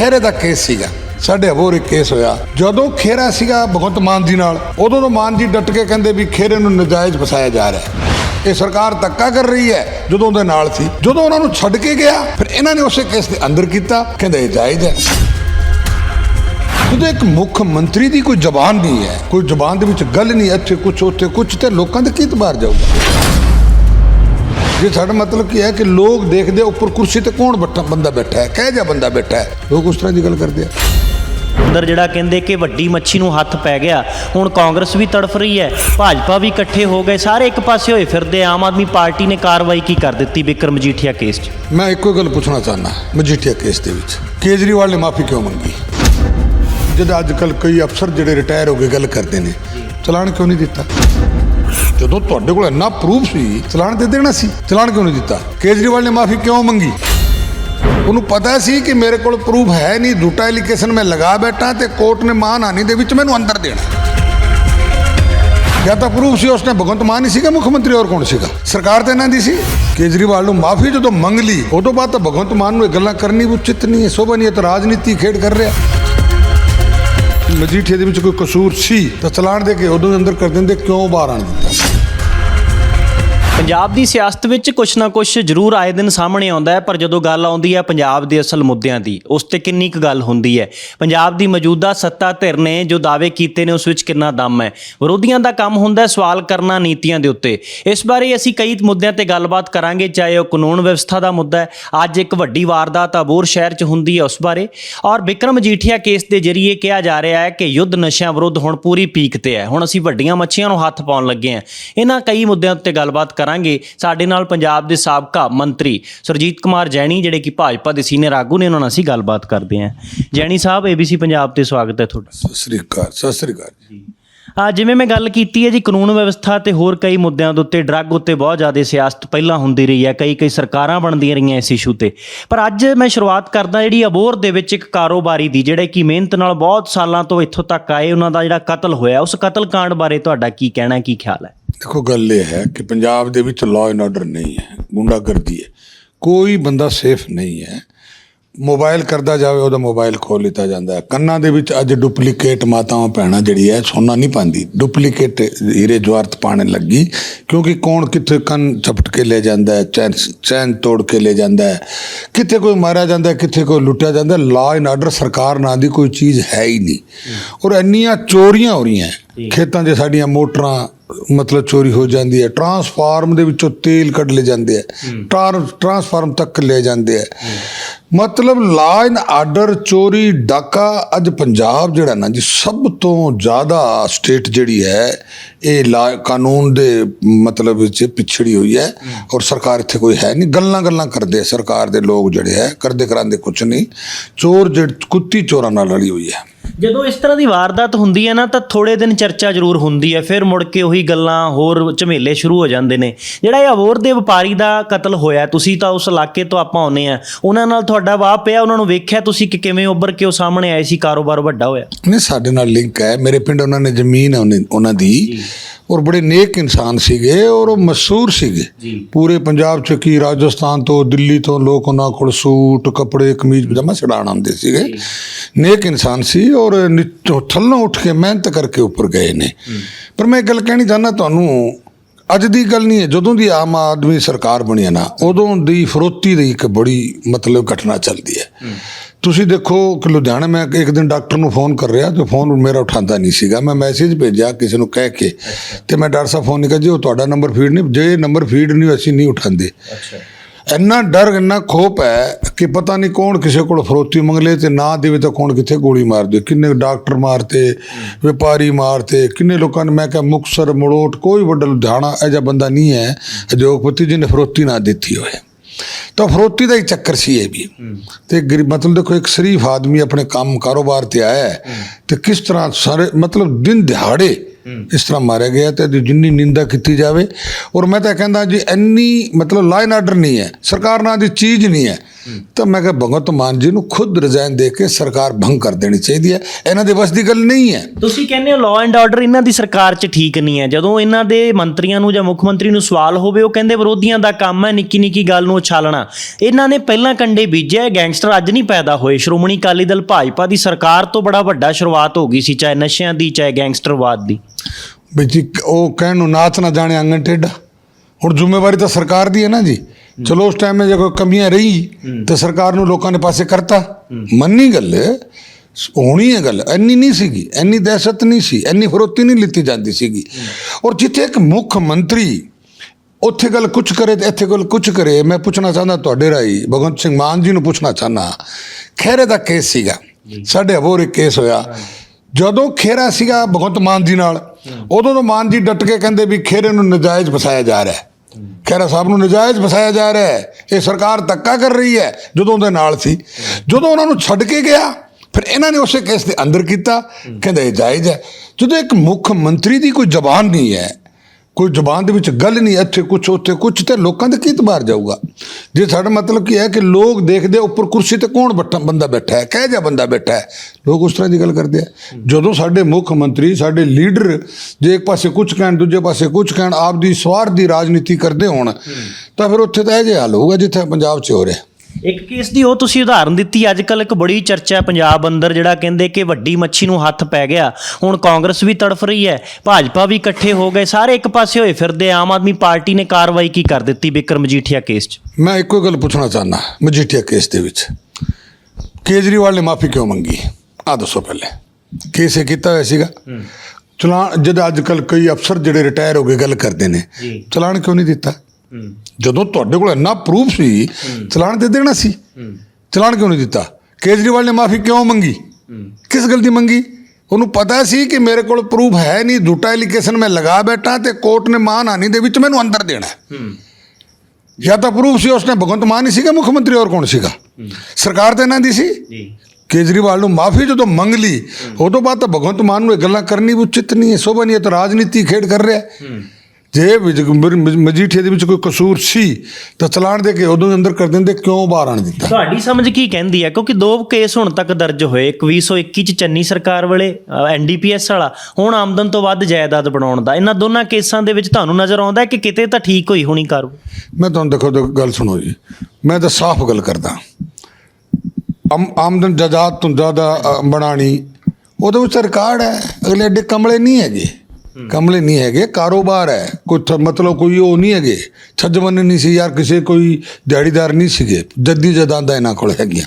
ਖੇਰੇ ਦਾ case ਸੀਗਾ। ਸਾਡੇ ਹੋਰ ਇੱਕ ਕੇਸ ਹੋਇਆ। ਜਦੋਂ ਖੇਰਾ ਸੀਗਾ ਭਗਵੰਤ ਮਾਨ ਜੀ ਨਾਲ, ਉਦੋਂ ਤੋਂ ਮਾਨ ਜੀ ਡਟ ਕੇ ਕਹਿੰਦੇ ਵੀ ਖੇਰੇ ਨੂੰ ਨਜਾਇਜ਼ ਫਸਾਇਆ ਜਾ ਰਿਹਾ ਹੈ। ਇਹ ਸਰਕਾਰ ਧੱਕਾ ਕਰ ਰਹੀ ਹੈ, ਜਦੋਂ ਉਹਦੇ ਨਾਲ ਸੀ। ਜਦੋਂ ਉਹਨਾਂ ਨੂੰ ਛੱਡ ਕੇ ਗਿਆ, ਫਿਰ ਇਹਨਾਂ ਨੇ ਉਸੇ ਕੇਸ ਦੇ ਅੰਦਰ ਕੀਤਾ, ਕਹਿੰਦੇ ਇਹ ਜਾਇਜ਼ ਹੈ। ਜਦੋਂ ਇੱਕ ਮੁੱਖ ਮੰਤਰੀ ਦੀ ਕੋਈ ਜ਼ਬਾਨ ਨਹੀਂ ਹੈ, ਕੋਈ ਜ਼ਬਾਨ ਦੇ ਵਿੱਚ ਗੱਲ ਨਹੀਂ, ਇੱਥੇ ਕੁਝ ਉੱਥੇ ਕੁਝ ਤੇ ਲੋਕਾਂ ਦੇ ਕੀ ਇਤਬਾਰ ਜਾਊਗਾ? ਜੇ ਸਾਡਾ ਮਤਲਬ ਕੀ ਹੈ ਕਿ ਲੋਕ ਦੇਖਦੇ ਉੱਪਰ ਕੁਰਸੀ ਤੇ ਕੌਣ ਬੱਟਾ ਬੰਦਾ ਬੈਠਾ ਹੈ? ਕਹਿ ਜਾ ਬੰਦਾ ਬੈਠਾ ਹੈ। ਲੋਕ ਉਸ ਤਰ੍ਹਾਂ ਦੀ ਗੱਲ ਕਰਦੇ ਆ। ਅੰਦਰ ਜਿਹੜਾ ਕਹਿੰਦੇ ਕਿ ਵੱਡੀ ਮੱਛੀ ਨੂੰ ਹੱਥ ਪੈ ਗਿਆ ਹੁਣ ਕਾਂਗਰਸ ਵੀ ਤੜਫ ਰਹੀ ਹੈ ਭਾਜਪਾ ਵੀ ਇਕੱਠੇ ਹੋ ਗਏ ਸਾਰੇ ਇੱਕ ਪਾਸੇ ਹੋਏ ਫਿਰਦੇ ਆਮ ਆਦਮੀ ਪਾਰਟੀ ਨੇ ਕਾਰਵਾਈ ਕੀ ਕਰ ਦਿੱਤੀ ਵਿਕਰਮ ਮਜੀਠੀਆ ਕੇਸ 'ਚ? ਮੈਂ ਇੱਕੋ ਗੱਲ ਪੁੱਛਣਾ ਚਾਹੁੰਦਾ ਮਜੀਠੀਆ ਕੇਸ ਦੇ ਵਿੱਚ। ਕੇਜਰੀਵਾਲ ਨੇ ਮਾਫੀ ਕਿਉਂ ਮੰਗੀ? ਜਦ ਅੱਜ ਕੱਲ ਕਈ ਅਫਸਰ ਜਿਹੜੇ ਰਿਟਾਇਰ ਹੋ ਗਏ ਗੱਲ ਕਰਦੇ ਨੇ ਚਲਾਨ ਕਿਉਂ ਨਹੀਂ ਦਿੱਤਾ? ਜਦੋਂ ਤੁਹਾਡੇ ਕੋਲ ਇੰਨਾ ਪ੍ਰੂਫ ਸੀ, ਚਲਾਨ ਦੇ ਦੇਣਾ ਸੀ। ਚਲਾਨ ਕਿਉਂ ਨਹੀਂ ਦਿੱਤਾ? ਕੇਜਰੀਵਾਲ ਨੇ ਮਾਫੀ ਕਿਉਂ ਮੰਗੀ? ਉਹਨੂੰ ਪਤਾ ਸੀ ਕਿ ਮੇਰੇ ਕੋਲ ਪ੍ਰੂਫ ਹੈ ਨਹੀਂ ਝੂਠਾ ਐਲੀਗੇਸ਼ਨ ਮੈਂ ਲਗਾ ਬੈਠਾ ਤੇ ਕੋਰਟ ਨੇ ਮਾਨਹਾਨੀ ਦੇ ਵਿੱਚ ਮੈਨੂੰ ਅੰਦਰ ਦੇਣਾ। ਜਾਂ ਤਾਂ ਪ੍ਰੂਫ ਸੀ, ਉਸਨੇ ਭਗਵੰਤ ਮਾਨ ਹੀ ਸੀਗਾ, ਮੁੱਖ ਮੰਤਰੀ ਹੋਰ ਕੌਣ ਸੀਗਾ? ਸਰਕਾਰ ਤਾਂ ਇਹਨਾਂ ਦੀ ਸੀ। ਕੇਜਰੀਵਾਲ ਨੂੰ ਮਾਫੀ ਜਦੋਂ ਮੰਗ ਲਈ ਉਹ ਤੋਂ ਬਾਅਦ ਤਾਂ ਭਗਵੰਤ ਮਾਨ ਨੂੰ ਇਹ ਗੱਲਾਂ ਕਰਨੀ ਉਚਿਤ ਨਹੀਂ ਹੈ। ਸੋਭਾ ਨਹੀਂ ਤਾਂ ਰਾਜਨੀਤੀ ਖੇਡ ਕਰ ਰਿਹਾ। ਮਜੀਠੀਆ ਦੇ ਵਿੱਚ ਕੋਈ ਕਸੂਰ ਸੀ, ਤਾਂ ਚਲਾਨ ਦੇ ਕੇ ਉਦੋਂ ਅੰਦਰ ਕਰ ਦਿੰਦੇ, ਕਿਉਂ ਬਾਹਰ ਆਣ ਦਿੱਤਾ? ਪੰਜਾਬ ਦੀ ਸਿਆਸਤ ਵਿੱਚ ਕੁਛ ਨਾ ਕੁਛ ਜ਼ਰੂਰ ਆਏ ਦਿਨ ਸਾਹਮਣੇ ਆਉਂਦਾ ਹੈ, ਪਰ ਜਦੋਂ ਗੱਲ ਆਉਂਦੀ ਹੈ ਪੰਜਾਬ ਦੇ ਅਸਲ ਮੁੱਦਿਆਂ ਦੀ, ਉਸ ਤੇ ਕਿੰਨੀ ਕੁ ਗੱਲ ਹੁੰਦੀ ਹੈ? ਪੰਜਾਬ ਦੀ ਮੌਜੂਦਾ ਸੱਤਾ ਧਿਰ ਨੇ ਜੋ ਦਾਅਵੇ ਕੀਤੇ ਨੇ, ਉਸ ਵਿੱਚ ਕਿੰਨਾ ਦਮ ਹੈ? ਵਿਰੋਧੀਆਂ ਦਾ ਕੰਮ ਹੁੰਦਾ ਹੈ ਸਵਾਲ ਕਰਨਾ ਨੀਤੀਆਂ ਦੇ ਉੱਤੇ। ਇਸ ਬਾਰੇ ਅਸੀਂ ਕਈ ਮੁੱਦਿਆਂ ਤੇ ਗੱਲਬਾਤ ਕਰਾਂਗੇ, ਚਾਹੇ ਉਹ ਕਾਨੂੰਨ ਵਿਵਸਥਾ ਦਾ ਮੁੱਦਾ ਹੈ, ਅੱਜ ਇੱਕ ਵੱਡੀ ਵਾਰਦਾਤ ਅਬੋਰ ਸ਼ਹਿਰ 'ਚ ਹੁੰਦੀ ਹੈ ਉਸ ਬਾਰੇ। ਔਰ ਵਿਕਰਮ ਮਜੀਠੀਆ ਕੇਸ ਦੇ ਜ਼ਰੀਏ ਕਿਹਾ ਜਾ ਰਿਹਾ ਹੈ ਕਿ ਯੁੱਧ ਨਸ਼ਿਆਂ ਵਿਰੁੱਧ ਹੁਣ ਪੂਰੀ ਪੀਕ ਤੇ ਹੈ। ਹੁਣ ਅਸੀਂ ਵੱਡੀਆਂ ਮੱਛੀਆਂ ਨੂੰ ਹੱਥ ਪਾਉਣ ਲੱਗੇ ਹਾਂ। ਇਹਨਾਂ ਕਈ ਮੁੱਦਿਆਂ ਉੱਤੇ ਗੱਲਬਾਤ ਕਰਾਂਗੇ। ਸਾਡੇ ਨਾਲ ਪੰਜਾਬ ਦੇ ਸਾਬਕਾ ਮੰਤਰੀ ਸੁਰਜੀਤ ਕੁਮਾਰ ਜੈਣੀ ਜਿਹੜੇ ਕਿ ਭਾਜਪਾ ਦੇ ਸੀਨੀਅਰ ਆਗੂ ਨੇ ਉਹਨਾਂ ਨਾਲ ਅਸੀਂ ਗੱਲਬਾਤ ਕਰਦੇ ਹਾਂ। ਜੈਣੀ ਸਾਹਿਬ ਏਬੀਸੀ ਪੰਜਾਬ ਤੇ ਸਵਾਗਤ ਹੈ ਤੁਹਾਡਾ। ਸਤਿ ਸ੍ਰੀ ਅਕਾਲ ਸਤਿ ਸ੍ਰੀ ਅਕਾਲ ਜੀ। ਆ ਜਿਵੇਂ ਮੈਂ ਗੱਲ ਕੀਤੀ ਹੈ ਜੀ ਕਾਨੂੰਨ ਵਿਵਸਥਾ ਤੇ ਹੋਰ ਕਈ ਮੁੱਦਿਆਂ ਦੇ ਉੱਤੇ ਡਰੱਗ ਉੱਤੇ ਬਹੁਤ ਜ਼ਿਆਦਾ ਸਿਆਸਤ ਪਹਿਲਾਂ ਹੁੰਦੀ ਰਹੀ ਹੈ ਕਈ ਕਈ ਸਰਕਾਰਾਂ ਬਣਦੀਆਂ ਰਹੀਆਂ ਇਸ ਇਸ਼ੂ ਤੇ। ਪਰ ਅੱਜ ਮੈਂ ਸ਼ੁਰੂਆਤ ਕਰਦਾ ਜਿਹੜੀ ਅਬੋਰ ਦੇ ਵਿੱਚ ਇੱਕ ਕਾਰੋਬਾਰੀ ਦੀ ਜਿਹੜੇ ਕਿ ਮਿਹਨਤ ਨਾਲ ਬਹੁਤ ਸਾਲਾਂ ਤੋਂ ਇੱਥੋਂ ਤੱਕ ਆਏ ਉਹਨਾਂ ਦਾ ਜਿਹੜਾ ਕਤਲ ਹੋਇਆ ਉਸ ਕਤਲकांड ਬਾਰੇ ਤੁਹਾਡਾ ਕੀ ਕਹਿਣਾ ਕੀ ਖਿਆਲ ਹੈ? ਦੇਖੋ ਗੱਲ ਇਹ ਹੈ ਕਿ ਪੰਜਾਬ ਦੇ ਵਿੱਚ ਲਾਅ ਐਂਡ ਆਰਡਰ ਨਹੀਂ ਹੈ, ਗੁੰਡਾਗਰਦੀ ਹੈ। ਕੋਈ ਬੰਦਾ ਸੇਫ ਨਹੀਂ ਹੈ। ਮੋਬਾਈਲ ਕਰਦਾ ਜਾਵੇ, ਉਹਦਾ ਮੋਬਾਈਲ ਖੋਲ ਲਿੱਤਾ ਜਾਂਦਾ ਹੈ। ਕੰਨਾਂ ਦੇ ਵਿੱਚ ਅੱਜ ਡੁਪਲੀਕੇਟ ਮਾਤਾਵਾਂ, ਭੈਣਾਂ ਜਿਹੜੀ ਹੈ, ਸੋਨਾ ਨਹੀਂ ਪਾਉਂਦੀ। ਡੁਪਲੀਕੇਟ ਹੀਰੇ ਜਵਾਰਤ ਪਾਣ ਲੱਗੀ, ਕਿਉਂਕਿ ਕੌਣ ਕਿੱਥੇ ਕੰਨ ਝਪਟ ਕੇ ਲੈ ਜਾਂਦਾ ਹੈ, ਚੈਨ ਚੈਨ ਤੋੜ ਕੇ ਲੈ ਜਾਂਦਾ ਹੈ। ਕਿੱਥੇ ਕੋਈ ਮਾਰਿਆ ਜਾਂਦਾ ਕਿੱਥੇ ਕੋਈ ਲੁੱਟਿਆ ਜਾਂਦਾ ਹੈ। ਲਾਅ ਐਂਡ ਆਰਡਰ ਸਰਕਾਰ ਨਾਂ ਦੀ ਕੋਈ ਚੀਜ਼ ਹੈ ਹੀ ਨਹੀਂ। ਔਰ ਇੰਨੀਆਂ ਚੋਰੀਆਂ ਹੋ ਰਹੀਆਂ ਖੇਤਾਂ 'ਚ ਸਾਡੀਆਂ ਮੋਟਰਾਂ ਮਤਲਬ ਚੋਰੀ ਹੋ ਜਾਂਦੀ ਹੈ ਟਰਾਂਸਫਾਰਮ ਦੇ ਵਿੱਚੋਂ ਤੇਲ ਕੱਢ ਲੈ ਜਾਂਦੇ ਆ ਟਰਾਂਸ ਟਰਾਂਸਫਾਰਮ ਤੱਕ ਲੈ ਜਾਂਦੇ ਆ। ਮਤਲਬ ਲਾਅ ਐਂਡ ਆਰਡਰ ਚੋਰੀ ਡਾਕਾ ਅੱਜ ਪੰਜਾਬ ਜਿਹੜਾ ਨਾ ਜੀ ਸਭ ਤੋਂ ਜ਼ਿਆਦਾ ਸਟੇਟ ਜਿਹੜੀ ਹੈ ਇਹ ਲਾ ਕਾਨੂੰਨ ਦੇ ਮਤਲਬ ਵਿੱਚ ਪਿਛੜੀ ਹੋਈ ਹੈ ਔਰ ਸਰਕਾਰ ਇੱਥੇ ਕੋਈ ਹੈ ਨਹੀਂ। ਗੱਲਾਂ ਗੱਲਾਂ ਕਰਦੇ ਸਰਕਾਰ ਦੇ ਲੋਕ ਜਿਹੜੇ ਹੈ ਕਰਦੇ ਕਰਾਂਦੇ ਕੁਝ ਨਹੀਂ। ਚੋਰ ਜਿਹੜੇ ਕੁੱਤੀ ਚੋਰਾਂ ਨਾਲ ਰਲੀ ਹੋਈ ਹੈ। ਜਦੋਂ ਇਸ ਤਰ੍ਹਾਂ ਦੀ ਵਾਰਦਾਤ ਹੁੰਦੀ ਹੈ ਨਾ ਤਾਂ ਥੋੜੇ ਦਿਨ ਚਰਚਾ ਜ਼ਰੂਰ ਹੁੰਦੀ ਹੈ। ਫਿਰ ਮੁੜ ਕੇ ਉਹੀ ਗੱਲਾਂ ਹੋਰ ਝਮੇਲੇ ਸ਼ੁਰੂ ਹੋ ਜਾਂਦੇ ਨੇ। ਜਿਹੜਾ ਇਹ ਅਬੋਰ ਦੇ ਵਪਾਰੀ ਦਾ ਕਤਲ ਹੋਇਆ ਤੁਸੀਂ ਤਾਂ ਉਸ ਇਲਾਕੇ ਤੋਂ ਆਪਾਂ ਆਉਨੇ ਆ ਉਹਨਾਂ ਨਾਲ ਤੁਹਾਡਾ ਵਾਹ ਪਿਆ ਉਹਨਾਂ ਨੂੰ ਵੇਖਿਆ ਤੁਸੀਂ ਕਿ ਕਿਵੇਂ ਉੱਭਰ ਕੇ ਉਹ ਸਾਹਮਣੇ ਆਏ ਸੀ ਕਾਰੋਬਾਰ ਵੱਡਾ ਹੋਇਆ? ਨਹੀਂ ਸਾਡੇ ਨਾਲ ਲਿੰਕ ਹੈ। ਮੇਰੇ ਪਿੰਡ ਉਹਨਾਂ ਨੇ ਜ਼ਮੀਨ ਹੈ ਉਹਨੇ- ਦੀ। ਔਰ ਬੜੇ ਨੇਕ ਇਨਸਾਨ ਸੀਗੇ ਔਰ ਉਹ ਮਸ਼ਹੂਰ ਸੀਗੇ। ਪੂਰੇ ਪੰਜਾਬ ਚ ਕੀ ਰਾਜਸਥਾਨ ਤੋਂ ਦਿੱਲੀ ਤੋਂ ਲੋਕ ਉਹਨਾਂ ਕੋਲ ਸੂਟ ਕੱਪੜੇ ਕਮੀਜ਼ ਪਜਾਮਾ ਛਡਾਣ ਆਉਂਦੇ ਸੀਗੇ। ਨੇਕ ਇਨਸਾਨ ਸੀ ਔਰ ਨਿੱਤੋਂ ਥੱਲੋਂ ਉੱਠ ਕੇ ਮਿਹਨਤ ਕਰਕੇ ਉੱਪਰ ਗਏ ਨੇ। ਪਰ ਮੈਂ ਇੱਕ ਗੱਲ ਕਹਿਣੀ ਚਾਹੁੰਦਾ ਤੁਹਾਨੂੰ, ਅੱਜ ਦੀ ਗੱਲ ਨਹੀਂ ਹੈ, ਜਦੋਂ ਦੀ ਆਮ ਆਦਮੀ ਸਰਕਾਰ ਬਣੀ ਹੈ ਨਾ, ਉਦੋਂ ਦੀ ਫਰੋਤੀ ਦੀ ਇੱਕ ਬੜੀ ਮਤਲਬ ਘਟਨਾ ਚੱਲਦੀ ਹੈ। ਤੁਸੀਂ ਦੇਖੋ ਕਿ ਲੁਧਿਆਣਾ ਮੈਂ ਇੱਕ ਦਿਨ ਡਾਕਟਰ ਨੂੰ ਫੋਨ ਕਰ ਰਿਹਾ ਤੇ ਫੋਨ ਮੇਰਾ ਉਠਾਉਂਦਾ ਨਹੀਂ ਸੀਗਾ। ਮੈਂ ਮੈਸੇਜ ਭੇਜਿਆ ਕਿਸੇ ਨੂੰ ਕਹਿ ਕੇ ਤੇ ਮੈਂ ਡਾਕਟਰ ਸਾਹਿਬ ਫੋਨ ਨਹੀਂ ਕਰ ਜੀ ਉਹ ਤੁਹਾਡਾ ਨੰਬਰ ਫੀਡ ਨਹੀਂ, ਜੇ ਨੰਬਰ ਫੀਡ ਨਹੀਂ, ਅਸੀਂ ਨਹੀਂ ਉਠਾਉਂਦੇ। ਇੰਨਾ ਡਰ ਇੰਨਾ ਖੋਪ ਹੈ ਕਿ ਪਤਾ ਨਹੀਂ ਕੌਣ ਕਿਸੇ ਕੋਲ ਫਰੋਤੀ ਮੰਗ ਲੇ ਤੇ ਨਾ ਦੇਵੇ ਤਾਂ ਕੌਣ ਕਿੱਥੇ ਗੋਲੀ ਮਾਰ ਦੇ। ਕਿੰਨੇ ਡਾਕਟਰ ਮਾਰਤੇ ਵਪਾਰੀ ਮਾਰਤੇ ਕਿੰਨੇ ਲੋਕਾਂ ਨੇ ਮੈਂ ਕਿਹਾ ਮੁਕਸਰ ਮੜੋਟ ਕੋਈ ਵੱਡਾ ਲੁਧਿਆਣਾ ਇਹੋ ਜਿਹਾ ਬੰਦਾ ਨਹੀਂ ਹੈ ਉਦਯੋਗਪਤੀ ਜਿਹਨੇ ਫਰੋਤੀ ਨਾ ਦਿੱਤੀ ਹੋਵੇ। ਤਾਂ ਫਰੋਤੀ ਦਾ ਹੀ ਚੱਕਰ ਸੀ ਇਹ ਵੀ। ਤੇ ਮਤਲਬ ਦੇਖੋ ਇੱਕ ਸ਼ਰੀਫ ਆਦਮੀ ਆਪਣੇ ਕੰਮ ਕਾਰੋਬਾਰ ਤੇ ਆਇਆ ਤੇ ਕਿਸ ਤਰ੍ਹਾਂ ਸਾਰੇ ਮਤਲਬ ਦਿਨ ਦਿਹਾੜੇ ਇਸ ਤਰ੍ਹਾਂ ਮਾਰਿਆ ਗਿਆ ਤੇ ਇਹਦੀ ਜਿੰਨੀ ਨਿੰਦਾ ਕੀਤੀ ਜਾਵੇ। ਔਰ ਮੈਂ ਤਾਂ ਕਹਿੰਦਾ ਜੀ, ਇੰਨੀ ਮਤਲਬ ਲਾਈਨ ਆਰਡਰ ਨਹੀਂ ਹੈ। ਸਰਕਾਰ ਨਾਲ ਦੀ ਚੀਜ਼ ਨਹੀਂ ਹੈ। ਤਾਂ ਮੈਂ ਕਿਹਾ ਭਗਵੰਤ ਮਾਨ ਜੀ ਨੂੰ ਖੁਦ ਰਿਜ਼ਾਈਨ ਦੇ ਕੇ ਸਰਕਾਰ ਭੰਗ ਕਰ ਦੇਣੀ ਚਾਹੀਦੀ ਹੈ। ਇਹਨਾਂ ਦੇ ਵੱਸ ਦੀ ਗੱਲ ਨਹੀਂ ਹੈ। ਤੁਸੀਂ ਕਹਿੰਦੇ ਹੋ ਲਾਅ ਐਂਡ ਆਰਡਰ ਇਹਨਾਂ ਦੀ ਸਰਕਾਰ 'ਚ ਠੀਕ ਨਹੀਂ ਹੈ। ਜਦੋਂ ਇਹਨਾਂ ਦੇ ਮੰਤਰੀਆਂ ਨੂੰ ਜਾਂ ਮੁੱਖ ਮੰਤਰੀ ਨੂੰ ਸਵਾਲ ਹੋਵੇ ਉਹ ਕਹਿੰਦੇ ਵਿਰੋਧੀਆਂ ਦਾ ਕੰਮ ਹੈ ਨਿੱਕੀ ਨਿੱਕੀ ਗੱਲ ਨੂੰ ਉਛਾਲਣਾ। ਇਹਨਾਂ ਨੇ ਪਹਿਲਾਂ ਕੰਡੇ ਬੀਜਿਆ ਗੈਂਗਸਟਰ ਅੱਜ ਨਹੀਂ ਪੈਦਾ ਹੋਏ। ਸ਼੍ਰੋਮਣੀ ਅਕਾਲੀ ਦਲ ਭਾਜਪਾ ਦੀ ਸਰਕਾਰ ਤੋਂ ਬੜਾ ਵੱਡਾ ਸ਼ੁਰੂਆਤ ਹੋ ਗਈ ਸੀ ਚਾਹੇ ਨਸ਼ਿਆਂ ਦੀ ਚਾਹੇ ਗੈਂਗਸਟਰਵਾਦ ਦੀ। ਵੀ ਜੀ ਉਹ ਕਹਿਣ ਨੂੰ ਨਾਚ ਨਾ ਜਾਣੇ ਅੰਗਣ ਟੇਡਾ ਹੁਣ ਜ਼ਿੰਮੇਵਾਰੀ ਤਾਂ ਸਰਕਾਰ ਦੀ ਹੈ ਨਾ ਜੀ। ਚਲੋ ਉਸ ਟਾਈਮ 'ਤੇ ਜੇ ਕੋਈ ਕਮੀਆਂ ਰਹੀ ਤਾਂ ਸਰਕਾਰ ਨੂੰ ਲੋਕਾਂ ਨੇ ਪਾਸੇ ਕਰਤਾ। ਮੰਨੀ ਗੱਲ ਹੋਣੀ ਹੈ ਗੱਲ ਇੰਨੀ ਨਹੀਂ ਸੀਗੀ ਇੰਨੀ ਦਹਿਸ਼ਤ ਨਹੀਂ ਸੀ ਇੰਨੀ ਫਰੋਤੀ ਨਹੀਂ ਲਿੱਤੀ ਜਾਂਦੀ ਸੀਗੀ। ਔਰ ਜਿੱਥੇ ਇੱਕ ਮੁੱਖ ਮੰਤਰੀ ਉੱਥੇ ਗੱਲ ਕੁਝ ਕਰੇ ਤੇ ਇੱਥੇ ਗੱਲ ਕੁਝ ਕਰੇ ਮੈਂ ਪੁੱਛਣਾ ਚਾਹੁੰਦਾ ਤੁਹਾਡੇ ਰਾਹੀਂ ਭਗਵੰਤ ਸਿੰਘ ਮਾਨ ਜੀ ਨੂੰ ਪੁੱਛਣਾ ਚਾਹੁੰਦਾ ਖੈਰੇ ਦਾ ਕੇਸ ਸੀਗਾ। ਸਾਡੇ ਅਬੋਰ ਇੱਕ ਕੇਸ ਹੋਇਆ ਜਦੋਂ ਖੇਰਾ ਸੀਗਾ ਭਗਵੰਤ ਮਾਨ ਜੀ ਨਾਲ ਉਦੋਂ ਤੋਂ ਮਾਨ ਜੀ ਡਟ ਕੇ ਕਹਿੰਦੇ ਵੀ ਖੇਰੇ ਨੂੰ ਨਜਾਇਜ਼ ਫਸਾਇਆ ਜਾ ਰਿਹਾ ਹੈ। ਖੈਰਾ ਸਾਹਿਬ ਨੂੰ ਨਜਾਇਜ਼ ਫਸਾਇਆ ਜਾ ਰਿਹਾ ਹੈ। ਇਹ ਸਰਕਾਰ ਧੱਕਾ ਕਰ ਰਹੀ ਹੈ, ਜਦੋਂ ਉਹਦੇ ਨਾਲ ਸੀ। ਜਦੋਂ ਉਹਨਾਂ ਨੂੰ ਛੱਡ ਕੇ ਗਿਆ, ਫਿਰ ਇਹਨਾਂ ਨੇ ਉਸੇ ਕੇਸ ਦੇ ਅੰਦਰ ਕੀਤਾ। ਕਹਿੰਦੇ ਇਹ ਜਾਇਜ਼ ਹੈ। ਜਦੋਂ ਇੱਕ ਮੁੱਖ ਮੰਤਰੀ ਦੀ ਕੋਈ ਜ਼ਬਾਨ ਨਹੀਂ ਹੈ ਕੋਈ ਜ਼ੁਬਾਨ ਦੇ ਵਿੱਚ ਗੱਲ ਨਹੀਂ, ਇੱਥੇ ਕੁਝ ਉੱਥੇ ਕੁਝ ਤੇ ਲੋਕਾਂ ਦੇ ਕੀ ਇਤਬਾਰ ਜਾਊਗਾ? ਜੇ ਸਾਡਾ ਮਤਲਬ ਕੀ ਹੈ ਕਿ ਲੋਕ ਦੇਖਦੇ ਉੱਪਰ ਕੁਰਸੀ ਤੇ ਕੌਣ ਬੱਟਾ ਬੰਦਾ ਬੈਠਾ ਹੈ? ਕਹਿ ਜਾ ਬੰਦਾ ਬੈਠਾ ਹੈ। ਲੋਕ ਉਸ ਤਰ੍ਹਾਂ ਦੀ ਗੱਲ ਕਰਦੇ ਆ। ਜਦੋਂ ਸਾਡੇ ਮੁੱਖ ਮੰਤਰੀ, ਸਾਡੇ ਲੀਡਰ ਜੇ ਇੱਕ ਪਾਸੇ ਕੁਝ ਕਹਿਣ, ਦੂਜੇ ਪਾਸੇ ਕੁਝ ਕਹਿਣ ਆਪ ਦੀ ਸਵਾਰਥ ਦੀ ਰਾਜਨੀਤੀ ਕਰਦੇ ਹੋਣ, ਤਾਂ ਫਿਰ ਉੱਥੇ ਤਾਂ ਇਹ ਜਿਹਾ ਹਾਲ ਹੋਊਗਾ ਜਿੱਥੇ ਪੰਜਾਬ 'ਚ ਹੋ ਰਿਹਾ। ਇੱਕ ਕੇਸ ਦੀ ਉਹ ਤੁਸੀਂ ਉਦਾਹਰਨ ਦਿੱਤੀ ਅੱਜ ਕੱਲ ਇੱਕ ਬੜੀ ਚਰਚਾ ਹੈ ਪੰਜਾਬ ਅੰਦਰ ਜਿਹੜਾ ਕਹਿੰਦੇ ਕਿ ਵੱਡੀ ਮੱਛੀ ਨੂੰ ਹੱਥ ਪੈ ਗਿਆ। ਹੁਣ ਕਾਂਗਰਸ ਵੀ ਤੜਫ ਰਹੀ ਹੈ ਭਾਜਪਾ ਵੀ ਇਕੱਠੇ ਹੋ ਗਏ ਸਾਰੇ ਇੱਕ ਪਾਸੇ ਹੋਏ ਫਿਰਦੇ ਆਮ ਆਦਮੀ ਪਾਰਟੀ ਨੇ ਕਾਰਵਾਈ ਕੀ ਕਰ ਦਿੱਤੀ ਬਿਕਰਮ ਮਜੀਠੀਆ ਕੇਸ 'ਚ? ਮੈਂ ਇੱਕੋ ਗੱਲ ਪੁੱਛਣਾ ਚਾਹੁੰਦਾ ਮਜੀਠੀਆ ਕੇਸ ਦੇ ਵਿੱਚ। ਕੇਜਰੀਵਾਲ ਨੇ ਮਾਫੀ ਕਿਉਂ ਮੰਗੀ? ਆ ਦੱਸੋ ਪਹਿਲੇ। ਕੇਸ ਇਹ ਕੀਤਾ ਹੋਇਆ ਸੀਗਾ। ਚਲਾਨ ਜਦ ਅੱਜ ਕੱਲ ਕਈ ਅਫਸਰ ਜਿਹੜੇ ਰਿਟਾਇਰ ਹੋ ਗਏ ਗੱਲ ਕਰਦੇ ਨੇ। ਚਲਾਨ ਕਿਉਂ ਨਹੀਂ ਦਿੱਤਾ? ਜਦੋਂ ਤੁਹਾਡੇ ਕੋਲ ਇੰਨਾ ਪ੍ਰੂਫ ਸੀ ਚਲਾਨ ਦੇ ਦੇਣਾ ਸੀ। ਚਲਾਨ ਕਿਉਂ ਨਹੀਂ ਦਿੱਤਾ? ਕੇਜਰੀਵਾਲ ਨੇ ਮਾਫੀ ਕਿਉਂ ਮੰਗੀ? ਕਿਸ ਗੱਲ ਦੀ ਮੰਗੀ? ਉਹਨੂੰ ਪਤਾ ਸੀ ਕਿ ਮੇਰੇ ਕੋਲ ਪ੍ਰੂਫ ਹੈ ਨਹੀਂ ਝੂਠਾ ਐਲੀਗੇਸ਼ਨ ਮੈਂ ਲਗਾ ਬੈਠਾ ਤੇ ਕੋਰਟ ਨੇ ਮਾਨਹਾਨੀ ਦੇ ਵਿੱਚ ਮੈਨੂੰ ਅੰਦਰ ਦੇਣਾ। ਜਾਂ ਤਾਂ ਪ੍ਰੂਫ ਸੀ ਉਸਨੇ ਭਗਵੰਤ ਮਾਨ ਹੀ ਸੀਗਾ ਮੁੱਖ ਮੰਤਰੀ ਔਰ ਕੌਣ ਸੀਗਾ? ਸਰਕਾਰ ਤਾਂ ਇਹਨਾਂ ਦੀ ਸੀ। ਜੀ। ਕੇਜਰੀਵਾਲ ਨੂੰ ਮਾਫੀ ਜਦੋਂ ਮੰਗ ਲਈ ਉਹ ਤੋਂ ਬਾਅਦ ਤਾਂ ਭਗਵੰਤ ਮਾਨ ਨੂੰ ਇਹ ਗੱਲਾਂ ਕਰਨੀ ਉਚਿਤ ਨਹੀਂ ਹੈ ਸ਼ੋਭਾ ਨਹੀਂ ਹੈ ਤਾਂ ਰਾਜਨੀਤੀ ਖੇਡ ਕਰ ਰਿਹਾ ਹੈ। ਜੇ ਵਿਜ- ਮ- ਮ- ਮਜੀਠੀਏ ਦੇ ਵਿੱਚ ਕੋਈ ਕਸੂਰ ਸੀ ਤਾਂ ਚਲਾਨ ਦੇ ਕੇ ਉਦੋਂ ਅੰਦਰ ਕਰ ਦਿੰਦੇ ਕਿਉਂ ਬਾਹਰ ਆਣ ਦਿੱਤਾ? ਤੁਹਾਡੀ ਸਮਝ ਕੀ ਕਹਿੰਦੀ ਹੈ? ਕਿਉਂਕਿ ਦੋ ਕੇਸ ਹੁਣ ਤੱਕ ਦਰਜ ਹੋਏ ਇੱਕ 2021 ਚ ਚੰਨੀ ਸਰਕਾਰ ਵੇਲੇ ਐਨਡੀਪੀਐਸ ਵਾਲਾ ਹੁਣ ਆਮਦਨ ਤੋਂ ਵੱਧ ਜਾਇਦਾਦ ਬਣਾਉਣ ਦਾ। ਇਹਨਾਂ ਦੋਨਾਂ ਕੇਸਾਂ ਦੇ ਵਿੱਚ ਤੁਹਾਨੂੰ ਨਜ਼ਰ ਆਉਂਦਾ ਕਿ ਕਿਤੇ ਤਾਂ ਠੀਕ ਹੋਈ ਹੋਣੀ ਕਾਰੂ ਮੈਂ ਤੁਹਾਨੂੰ ਦੇਖੋ ਗੱਲ ਸੁਣੋ ਜੀ। ਮੈਂ ਤਾਂ ਸਾਫ਼ ਗੱਲ ਕਰਦਾ। ਆਮ- ਆਮਦਨ ਜਾਇਦਾਦ ਤੋਂ ਜ਼ਿਆਦਾ ਅ, ਬਣਾਣੀ ਉਹਦੇ ਵਿੱਚ ਰਿਕਾਰਡ ਹੈ। ਅਗਲੇ ਐਡੇ ਕਮਲੇ ਨਹੀਂ ਹੈਗੇ। ਕਮਲੇ ਨਹੀਂ ਹੈਗੇ ਕਾਰੋਬਾਰ ਹੈ। ਕੋਈ ਮਤਲਬ ਕੋਈ ਉਹ ਨਹੀਂ ਹੈਗੇ। ਛੱਜਮਨ ਨਹੀਂ ਸੀ ਯਾਰ ਕਿਸੇ ਕੋਈ ਦਿਹਾੜੀਦਾਰ ਨਹੀਂ ਸੀਗੇ। ਜੱਦੀ ਜਦਾਂਦਾ ਇਹਨਾਂ ਕੋਲ ਹੈਗੀਆਂ।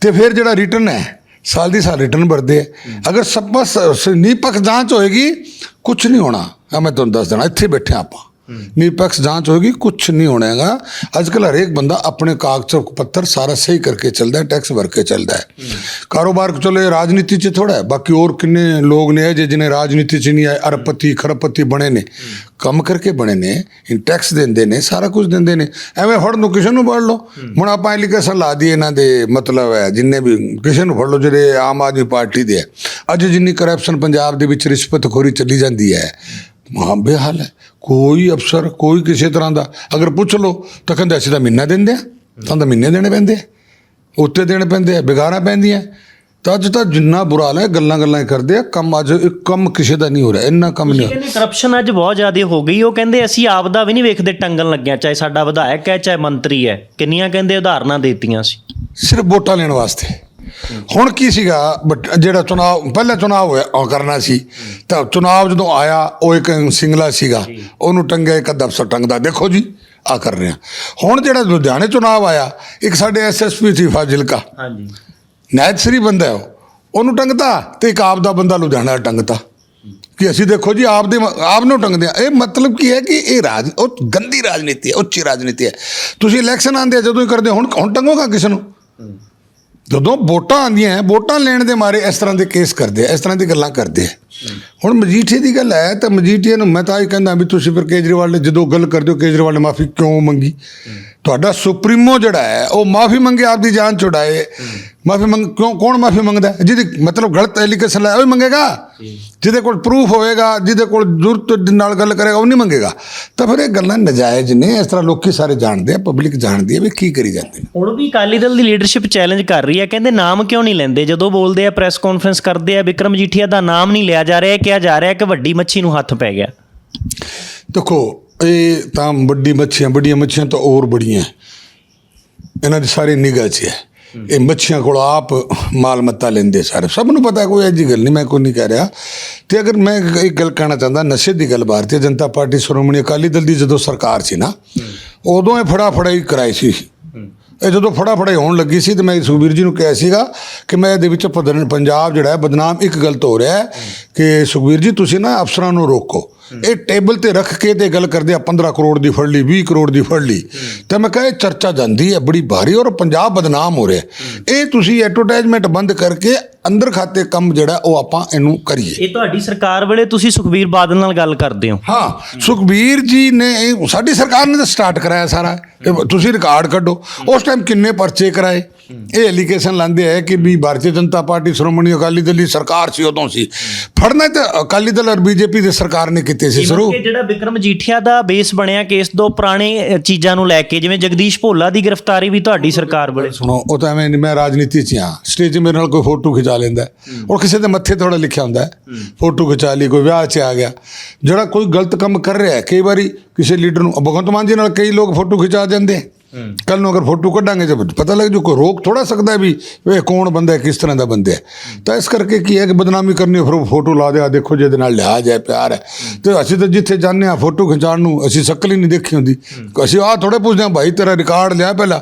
ਤੇ ਫਿਰ ਜਿਹੜਾ ਰਿਟਰਨ ਹੈ ਸਾਲ ਦੀ ਸਾਲ ਰਿਟਰਨ ਭਰਦੇ ਆ ਅਗਰ ਸਭ ਬਸ ਨਿਰਪੱਖ ਜਾਂਚ ਹੋਏਗੀ ਕੁਝ ਨਹੀਂ ਹੋਣਾ। ਮੈਂ ਤੁਹਾਨੂੰ ਦੱਸ ਦੇਣਾ ਇੱਥੇ ਬੈਠੇ ਆਪਾਂ। ਨਿਰਪੱਖ ਜਾਂਚ ਹੋਏਗੀ ਕੁਝ ਨਹੀਂ ਹੋਣਾ ਹੈਗਾ। ਅੱਜ ਕੱਲ ਹਰੇਕ ਬੰਦਾ ਆਪਣੇ ਕਾਗਜ਼ ਪੱਤਰ ਸਾਰਾ ਸਹੀ ਕਰਕੇ ਚੱਲਦਾ ਟੈਕਸ ਭਰ ਕੇ ਚੱਲਦਾ ਹੈ। ਕਾਰੋਬਾਰ ਚਲੇ ਰਾਜਨੀਤੀ 'ਚ ਥੋੜਾ ਹੈ। ਬਾਕੀ ਹੋਰ ਕਿੰਨੇ ਲੋਕ ਨੇ ਜੇ ਜਿਹਨੇ ਰਾਜਨੀਤੀ 'ਚ ਨਹੀਂ ਆਏ, ਅਰਬਪਤੀ, ਖਰਬਪਤੀ ਬਣੇ ਨੇ। ਕੰਮ ਕਰਕੇ ਬਣੇ ਨੇ ਇਨ ਟੈਕਸ ਦਿੰਦੇ ਨੇ, ਸਾਰਾ ਕੁਝ ਦਿੰਦੇ ਨੇ। ਐਵੇਂ ਫੜ ਨੂੰ ਕਿਸੇ ਨੂੰ ਫੜ ਲਓ। ਹੁਣ ਆਪਾਂ ਐਲੀਗੇਸ਼ਨ ਲਾ ਦੀ ਇਹਨਾਂ ਦੇ ਮਤਲਬ ਹੈ, ਜਿੰਨੇ ਵੀ ਕਿਸੇ ਨੂੰ ਫੜ ਲਓ, ਜਿਹੜੇ ਆਮ ਆਦਮੀ ਪਾਰਟੀ ਦੇ ਹੈ। ਅੱਜ ਜਿੰਨੀ ਕਰਪਸ਼ਨ ਪੰਜਾਬ ਦੇ ਵਿੱਚ ਰਿਸ਼ਵਤਖੋਰੀ ਚੱਲੀ ਜਾਂਦੀ ਹੈ ਮਹਾਂ ਬੇਹਾਲ ਹੈ। ਕੋਈ ਅਫਸਰ ਕੋਈ ਕਿਸੇ ਤਰ੍ਹਾਂ ਦਾ ਅਗਰ ਪੁੱਛ ਲਓ ਤਾਂ ਕਹਿੰਦੇ ਅਸੀਂ ਤਾਂ ਮਹੀਨਾ ਦਿੰਦੇ ਆ ਤਾਂ ਤਾਂ ਮਹੀਨੇ ਦੇਣੇ ਪੈਂਦੇ ਆ। ਉੱਤੇ ਦੇਣੇ ਪੈਂਦੇ ਆ ਬਿਗਾਰਾਂ ਪੈਂਦੀਆਂ। ਤਾਂ ਅੱਜ ਤਾਂ ਜਿੰਨਾ ਬੁਰਾ ਹਾਲ ਹੈ ਗੱਲਾਂ ਗੱਲਾਂ ਕਰਦੇ ਆ ਕੰਮ ਅੱਜ ਇੱਕ ਕੰਮ ਕਿਸੇ ਦਾ ਨਹੀਂ ਹੋ ਰਿਹਾ ਇੰਨਾ ਕੰਮ ਨਹੀਂ ਕਹਿੰਦੇ ਕਰਪਸ਼ਨ ਅੱਜ ਬਹੁਤ ਜ਼ਿਆਦਾ ਹੋ ਗਈ ਉਹ ਕਹਿੰਦੇ ਅਸੀਂ ਆਪ ਦਾ ਵੀ ਨਹੀਂ ਵੇਖਦੇ ਟੰਗਣ ਲੱਗਿਆ ਚਾਹੇ ਸਾਡਾ ਵਿਧਾਇਕ ਹੈ ਚਾਹੇ ਮੰਤਰੀ ਹੈ ਕਿੰਨੀਆਂ ਕਹਿੰਦੇ ਉਦਾਹਰਨਾਂ ਦੇਤੀਆਂ ਸੀ। ਸਿਰਫ ਵੋਟਾਂ ਲੈਣ ਵਾਸਤੇ। ਹੁਣ ਕੀ ਸੀਗਾ? ਜਿਹੜਾ ਚੁਣਾਵ ਪਹਿਲਾ ਚੁਣਾਵ ਹੋਇਆ ਉਹ ਕਰਨਾ ਸੀ। ਤਾਂ ਚੁਣਾਵ ਜਦੋਂ ਆਇਆ ਉਹ ਇੱਕ ਸਿੰਗਲਾ ਸੀਗਾ। ਉਹਨੂੰ ਟੰਗਿਆ ਇੱਕ ਅੱਧਾ ਅਫਸਰ ਟੰਗਦਾ। ਦੇਖੋ ਜੀ ਆ ਕਰ ਰਿਹਾ। ਹੁਣ ਜਿਹੜਾ ਲੁਧਿਆਣੇ ਚੁਣਾਵ ਆਇਆ ਇੱਕ ਸਾਡੇ ਐਸਐਸਪੀ ਸੀ ਫਾਜ਼ਿਲਕਾ। ਹਾਂਜੀ। ਨੈਚੁਰੀ ਬੰਦਾ ਹੈ ਉਹ। ਉਹਨੂੰ ਟੰਗਤਾ ਤੇ ਇੱਕ ਆਪ ਦਾ ਬੰਦਾ ਲੁਧਿਆਣਾ ਟੰਗਤਾ। ਕਿ ਅਸੀਂ ਦੇਖੋ ਜੀ ਆਪ ਦੇ ਆਪ ਨੂੰ ਟੰਗਦੇ ਆ ਇਹ ਮਤਲਬ ਕੀ ਹੈ ਕਿ ਇਹ ਰਾਜ ਉਹ ਗੰਦੀ ਰਾਜਨੀਤੀ ਹੈ ਉੱਚੀ ਰਾਜਨੀਤੀ ਹੈ। ਤੁਸੀਂ ਇਲੈਕਸ਼ਨ ਆਉਂਦੇ ਆ ਜਦੋਂ ਹੀ ਕਰਦੇ ਹੁਣ ਹੁਣ ਟੰਗੋਗਾ ਕਿਸ ਨੂੰ? ਜਦੋਂ ਵੋਟਾਂ ਆਉਂਦੀਆਂ, ਵੋਟਾਂ ਲੈਣ ਦੇ ਮਾਰੇ ਇਸ ਤਰ੍ਹਾਂ ਦੇ ਕੇਸ ਕਰਦੇ ਆ, ਇਸ ਤਰ੍ਹਾਂ ਦੀ ਗੱਲਾਂ ਕਰਦੇ ਆ। ਹੁਣ ਮਜੀਠੀਏ ਦੀ ਗੱਲ ਹੈ ਤਾਂ ਮਜੀਠੀਏ ਨੂੰ ਮੈਂ ਤਾਂ ਇਹ ਕਹਿੰਦਾ ਵੀ ਤੁਸੀਂ ਫਿਰ ਕੇਜਰੀਵਾਲ ਨੇ ਜਦੋਂ ਗੱਲ ਕਰਦੇ ਹੋ, ਕੇਜਰੀਵਾਲ ਨੇ ਮਾਫੀ ਕਿਉਂ ਮੰਗੀ? ਤੁਹਾਡਾ ਸੁਪਰੀਮੋ ਜਿਹੜਾ ਹੈ, ਉਹ ਮਾਫੀ ਮੰਗੇ ਆਪਦੀ ਜਾਨ ਛੁਡਾਏ ਮਾਫੀ ਮੰਗ, ਕਿਉਂ, ਕੌਣ ਮਾਫੀ ਮੰਗਦਾ? ਹੈ? ਜਿਹਦੀ ਮਤਲਬ ਗਲਤ ਐਲੀਗੇਸ਼ਨ ਲਾਇਆ, ਉਹ ਹੀ ਮੰਗੇਗਾ? ਜਿਹਦੇ ਕੋਲ ਪ੍ਰੂਫ ਹੋਵੇਗਾ ਜਿਹਦੇ ਕੋਲ ਜ਼ਰੂਰਤ ਨਾਲ ਗੱਲ ਕਰੇਗਾ, ਉਹ ਨਹੀਂ ਮੰਗੇਗਾ। ਤਾਂ ਫਿਰ ਇਹ ਗੱਲਾਂ ਨਜਾਇਜ਼ ਨੇ, ਇਸ ਤਰ੍ਹਾਂ ਲੋਕੀ ਸਾਰੇ ਜਾਣਦੇ ਆ ਪਬਲਿਕ ਜਾਣਦੀ ਹੈ ਵੀ ਕੀ ਕਰੀ ਜਾਂਦੇ ਨੇ। ਹੁਣ ਵੀ ਅਕਾਲੀ ਦਲ ਦੀ ਲੀਡਰਸ਼ਿਪ ਚੈਲੰਜ ਕਰ ਰਹੀ ਹੈ, ਕਹਿੰਦੇ ਨਾਮ ਕਿਉਂ ਨਹੀਂ ਲੈਂਦੇ? ਜਦੋਂ ਬੋਲਦੇ ਆ ਪ੍ਰੈਸ ਕਾਨਫਰੰਸ ਕਰਦੇ ਆ, ਵਿਕਰਮ ਜੀਠੀਆ ਦਾ ਨਾਮ ਨਹੀਂ ਲਿਆ ਜਾ ਰਿਹਾ ਕਿਹਾ ਜਾ ਰਿਹਾ ਕਿ ਵੱਡੀ ਮੱਛੀ ਨੂੰ ਹੱਥ ਪੈ ਗਿਆ। ਦੇਖੋ, ਇਹ ਤਾਂ ਵੱਡੀ ਮੱਛੀਆਂ, ਵੱਡੀਆਂ ਮੱਛੀਆਂ ਤਾਂ ਹੋਰ ਬੜੀਆਂ। ਇਹਨਾਂ ਦੀ ਸਾਰੀ ਨਿਗਾਹ 'ਚ ਹੈ ਇਹ ਮੱਛੀਆਂ ਕੋਲ ਆਪ ਮਾਲ ਮੱਤਾ ਲੈਂਦੇ ਸਾਰੇ। ਸਭ ਨੂੰ ਪਤਾ ਕੋਈ ਐਜੀ ਗੱਲ ਨਹੀਂ, ਮੈਂ ਕੋਈ ਨਹੀਂ ਕਹਿ ਰਿਹਾ। ਤੇ ਅਗਰ ਮੈਂ ਇੱਕ ਇੱਕ ਗੱਲ ਕਹਿਣਾ ਚਾਹੁੰਦਾ, ਨਸ਼ੇ ਦੀ ਗੱਲ ਭਾਰਤੀ ਜਨਤਾ ਪਾਰਟੀ, ਸ਼੍ਰੋਮਣੀ ਅਕਾਲੀ ਦਲ ਦੀ ਜਦੋਂ ਸਰਕਾਰ ਸੀ ਨਾ, ਉਦੋਂ ਇਹ ਫੜਾ ਫੜਾਈ ਕਰਾਈ ਸੀ। ਇਹ ਜਦੋਂ ਫੜਾ ਹੋਣ ਲੱਗੀ ਸੀ ਤੇ ਮੈਂ ਸੁਖਬੀਰ ਜੀ ਨੂੰ ਕਿਹਾ ਸੀਗਾ ਕਿ ਮੈਂ ਇਹਦੇ ਵਿੱਚ ਪਦਨ- ਪੰਜਾਬ ਜਿਹੜਾ ਹੈ ਬਦਨਾਮ ਇੱਕ ਗਲਤ ਹੋ ਰਿਹਾ ਹੈ ਕਿ ਸੁਖਬੀਰ ਜੀ, ਤੁਸੀਂ ਨਾ ਅਫਸਰਾਂ ਨੂੰ ਰੋਕੋ। ਇਹ ਟੇਬਲ ਤੇ ਰੱਖ ਕੇ ਤੇ ਗੱਲ ਕਰਦੇ ਆ 15 ਕਰੋੜ ਦੀ ਫੜ ਲਈ 20 ਕਰੋੜ ਦੀ ਫੜ ਲਈ। ਤੇ ਮੈਂ ਕਹਾਂ ਚਰਚਾ ਜਾਂਦੀ ਹੈ ਬੜੀ ਭਾਰੀ ਔਰ ਪੰਜਾਬ ਬਦਨਾਮ ਹੋ ਰਿਹਾ। ਇਹ ਤੁਸੀਂ ਐਡਵਰਟਾਈਜ਼ਮੈਂਟ ਬੰਦ ਕਰਕੇ ਅੰਦਰ ਖਾਤੇ ਕੰਮ ਜਿਹੜਾ ਉਹ ਆਪਾਂ ਇਹਨੂੰ ਕਰੀਏ। ਇਹ ਤੁਹਾਡੀ ਸਰਕਾਰ ਵੇਲੇ ਤੁਸੀਂ ਸੁਖਬੀਰ ਬਾਦਲ ਨਾਲ ਗੱਲ ਕਰਦੇ ਹੋ। ਹਾਂ ਸੁਖਬੀਰ ਜੀ ਨੇ ਇਹ ਸਾਡੀ ਸਰਕਾਰ ਨੇ ਤਾਂ ਸਟਾਰਟ ਕਰਾਇਆ ਸਾਰਾ। ਤੁਸੀਂ ਰਿਕਾਰਡ ਕੱਢੋ। ਉਸ ਟਾਈਮ ਕਿੰਨੇ ਪਰਚੇ ਕਰਾਏ? ਇਹ ਐਲੀਗੇਸ਼ਨ ਲਾਉਂਦੇ ਹੈ ਕਿ ਵੀ ਭਾਰਤੀ ਜਨਤਾ ਪਾਰਟੀ ਸ਼੍ਰੋਮਣੀ ਅਕਾਲੀ ਦਲ ਦੀ ਸਰਕਾਰ ਸੀ ਉਦੋਂ ਸੀ। ਫੜਨਾ ਤਾਂ ਅਕਾਲੀ ਦਲ ਔਰ ਬੀਜੇਪੀ ਦੀ ਸਰਕਾਰ ਨੇ ਕੀਤੇ। ਸੀ ਸ਼ੁਰੂ ਕਿ ਜਿਹੜਾ ਵਿਕਰਮ ਜੀਠੀਆ ਦਾ ਬੇਸ ਬਣਿਆ ਕੇਸ ਦੋ ਪੁਰਾਣੇ ਚੀਜ਼ਾਂ ਨੂੰ ਲੈ ਕੇ ਜਿਵੇਂ ਜਗਦੀਸ਼ ਭੋਲਾ ਦੀ ਗ੍ਰਿਫਤਾਰੀ ਵੀ ਤੁਹਾਡੀ ਸਰਕਾਰ ਵੇਲੇ। ਸੁਣੋ ਉਹ ਤਾਂ ਐਵੇਂ ਮੈਂ ਰਾਜਨੀਤੀ 'ਚ ਹਾਂ ਸਟੇਜ 'ਤੇ ਮੇਰੇ ਨਾਲ ਕੋਈ ਫੋਟੋ ਖਿਚਾ ਲੈਂਦਾ। ਔਰ ਕਿਸੇ ਦੇ ਮੱਥੇ ਥੋੜਾ ਲਿਖਿਆ ਹੁੰਦਾ। ਫੋਟੋ ਖਿਚਾ ਲਈ ਕੋਈ ਵਿਆਹ 'ਚ ਆ ਗਿਆ। ਜਿਹੜਾ ਕੋਈ ਗਲਤ ਕੰਮ ਕਰ ਰਿਹਾ ਹੈ ਕਈ ਵਾਰੀ ਕਿਸੇ ਲੀਡਰ ਨੂੰ ਭਗਵੰਤ ਮਾਨ ਜੀ ਨਾਲ ਕਈ ਲੋਕ ਫੋਟੋ ਖਿਚਾ ਦਿੰਦੇ। ਕੱਲ ਨੂੰ ਅਗਰ ਫੋਟੋ ਕੱਢਾਂਗੇ ਜਦ ਪਤਾ ਲੱਗ ਜੂ ਕੋਈ ਰੋਕ ਥੋੜਾ ਸਕਦਾ ਵੀ ਇਹ ਕੌਣ ਬੰਦਾ ਹੈ ਕਿਸ ਤਰ੍ਹਾਂ ਦਾ ਬੰਦਾ ਹੈ। ਤਾਂ ਇਸ ਕਰਕੇ ਕੀ ਹੈ ਕਿ ਬਦਨਾਮੀ ਕਰਨੀ ਫਿਰ ਫੋਟੋ ਲਾ ਦੇ ਆ ਦੇਖੋ ਜਿਹਦੇ ਨਾਲ ਲਿਹਾਜ਼ ਹੈ ਪਿਆਰ ਹੈ। ਤੇ ਅਸੀਂ ਤਾਂ ਜਿੱਥੇ ਜਾਂਦੇ ਆ ਫੋਟੋ ਖਿਚਾਉਣ ਨੂੰ ਅਸੀਂ ਸ਼ਕਲ ਹੀ ਨਹੀਂ ਦੇਖੀ ਹੁੰਦੀ। ਅਸੀਂ ਆ ਥੋੜੇ ਪੁੱਛਦੇ ਆ ਭਾਈ ਤੇਰਾ ਰਿਕਾਰਡ ਲਿਆ ਪਹਿਲਾਂ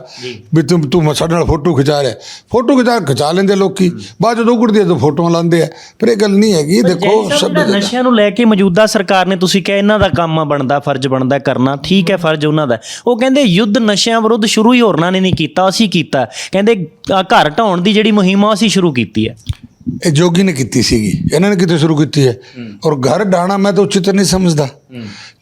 ਵੀ ਤੂੰ ਤੂੰ ਸਾਡੇ ਨਾਲ ਫੋਟੋ ਖਿਚਾ ਰਿਹਾ ਫੋਟੋ ਖਿਚਾ ਖਿਚਾ ਲੈਂਦੇ ਲੋਕੀ। ਬਾਅਦ ਜਦੋਂ ਉਗੜਦੀ ਹੈ ਤਾਂ ਫੋਟੋਆਂ ਲਾਉਂਦੇ ਆ। ਪਰ ਇਹ ਗੱਲ ਨਹੀਂ ਹੈਗੀ ਦੇਖੋ ਜੈ ਸਭ ਨਸ਼ਿਆਂ ਨੂੰ ਲੈ ਕੇ ਮੌਜੂਦਾ ਸਰਕਾਰ ਨੇ ਤੁਸੀਂ ਕਿਹਾ ਇਹਨਾਂ ਦਾ ਕੰਮ ਆ ਬਣਦਾ ਫਰਜ਼ ਬਣਦਾ ਕਰਨਾ। ਠੀਕ ਹੈ ਫਰਜ਼ ਉਹਨਾਂ ਦਾ। ਉਹ ਕਹਿੰਦੇ ਯੁੱਧ ਨਸ਼ਿਆਂ ਵਿਰੁੱਧ ਸ਼ੁਰੂ ਹੀ ਹੋਰਨਾਂ ਨੇ ਨਹੀਂ ਕੀਤਾ ਅਸੀਂ ਕੀਤਾ। ਕਹਿੰਦੇ ਘਰ ਢਾਉਣ ਦੀ ਜਿਹੜੀ ਮੁਹਿੰਮ ਆ ਅਸੀਂ ਸ਼ੁਰੂ ਕੀਤੀ ਹੈ। ਇਹ ਜੋਗੀ ਨੇ ਕੀਤੀ ਸੀਗੀ। ਇਹਨਾਂ ਨੇ ਕਿਤੇ ਸ਼ੁਰੂ ਕੀਤੀ ਹੈ? ਔਰ ਘਰ ਡਾਣਾ ਮੈਂ ਤਾਂ ਉਚਿਤ ਨਹੀਂ ਸਮਝਦਾ।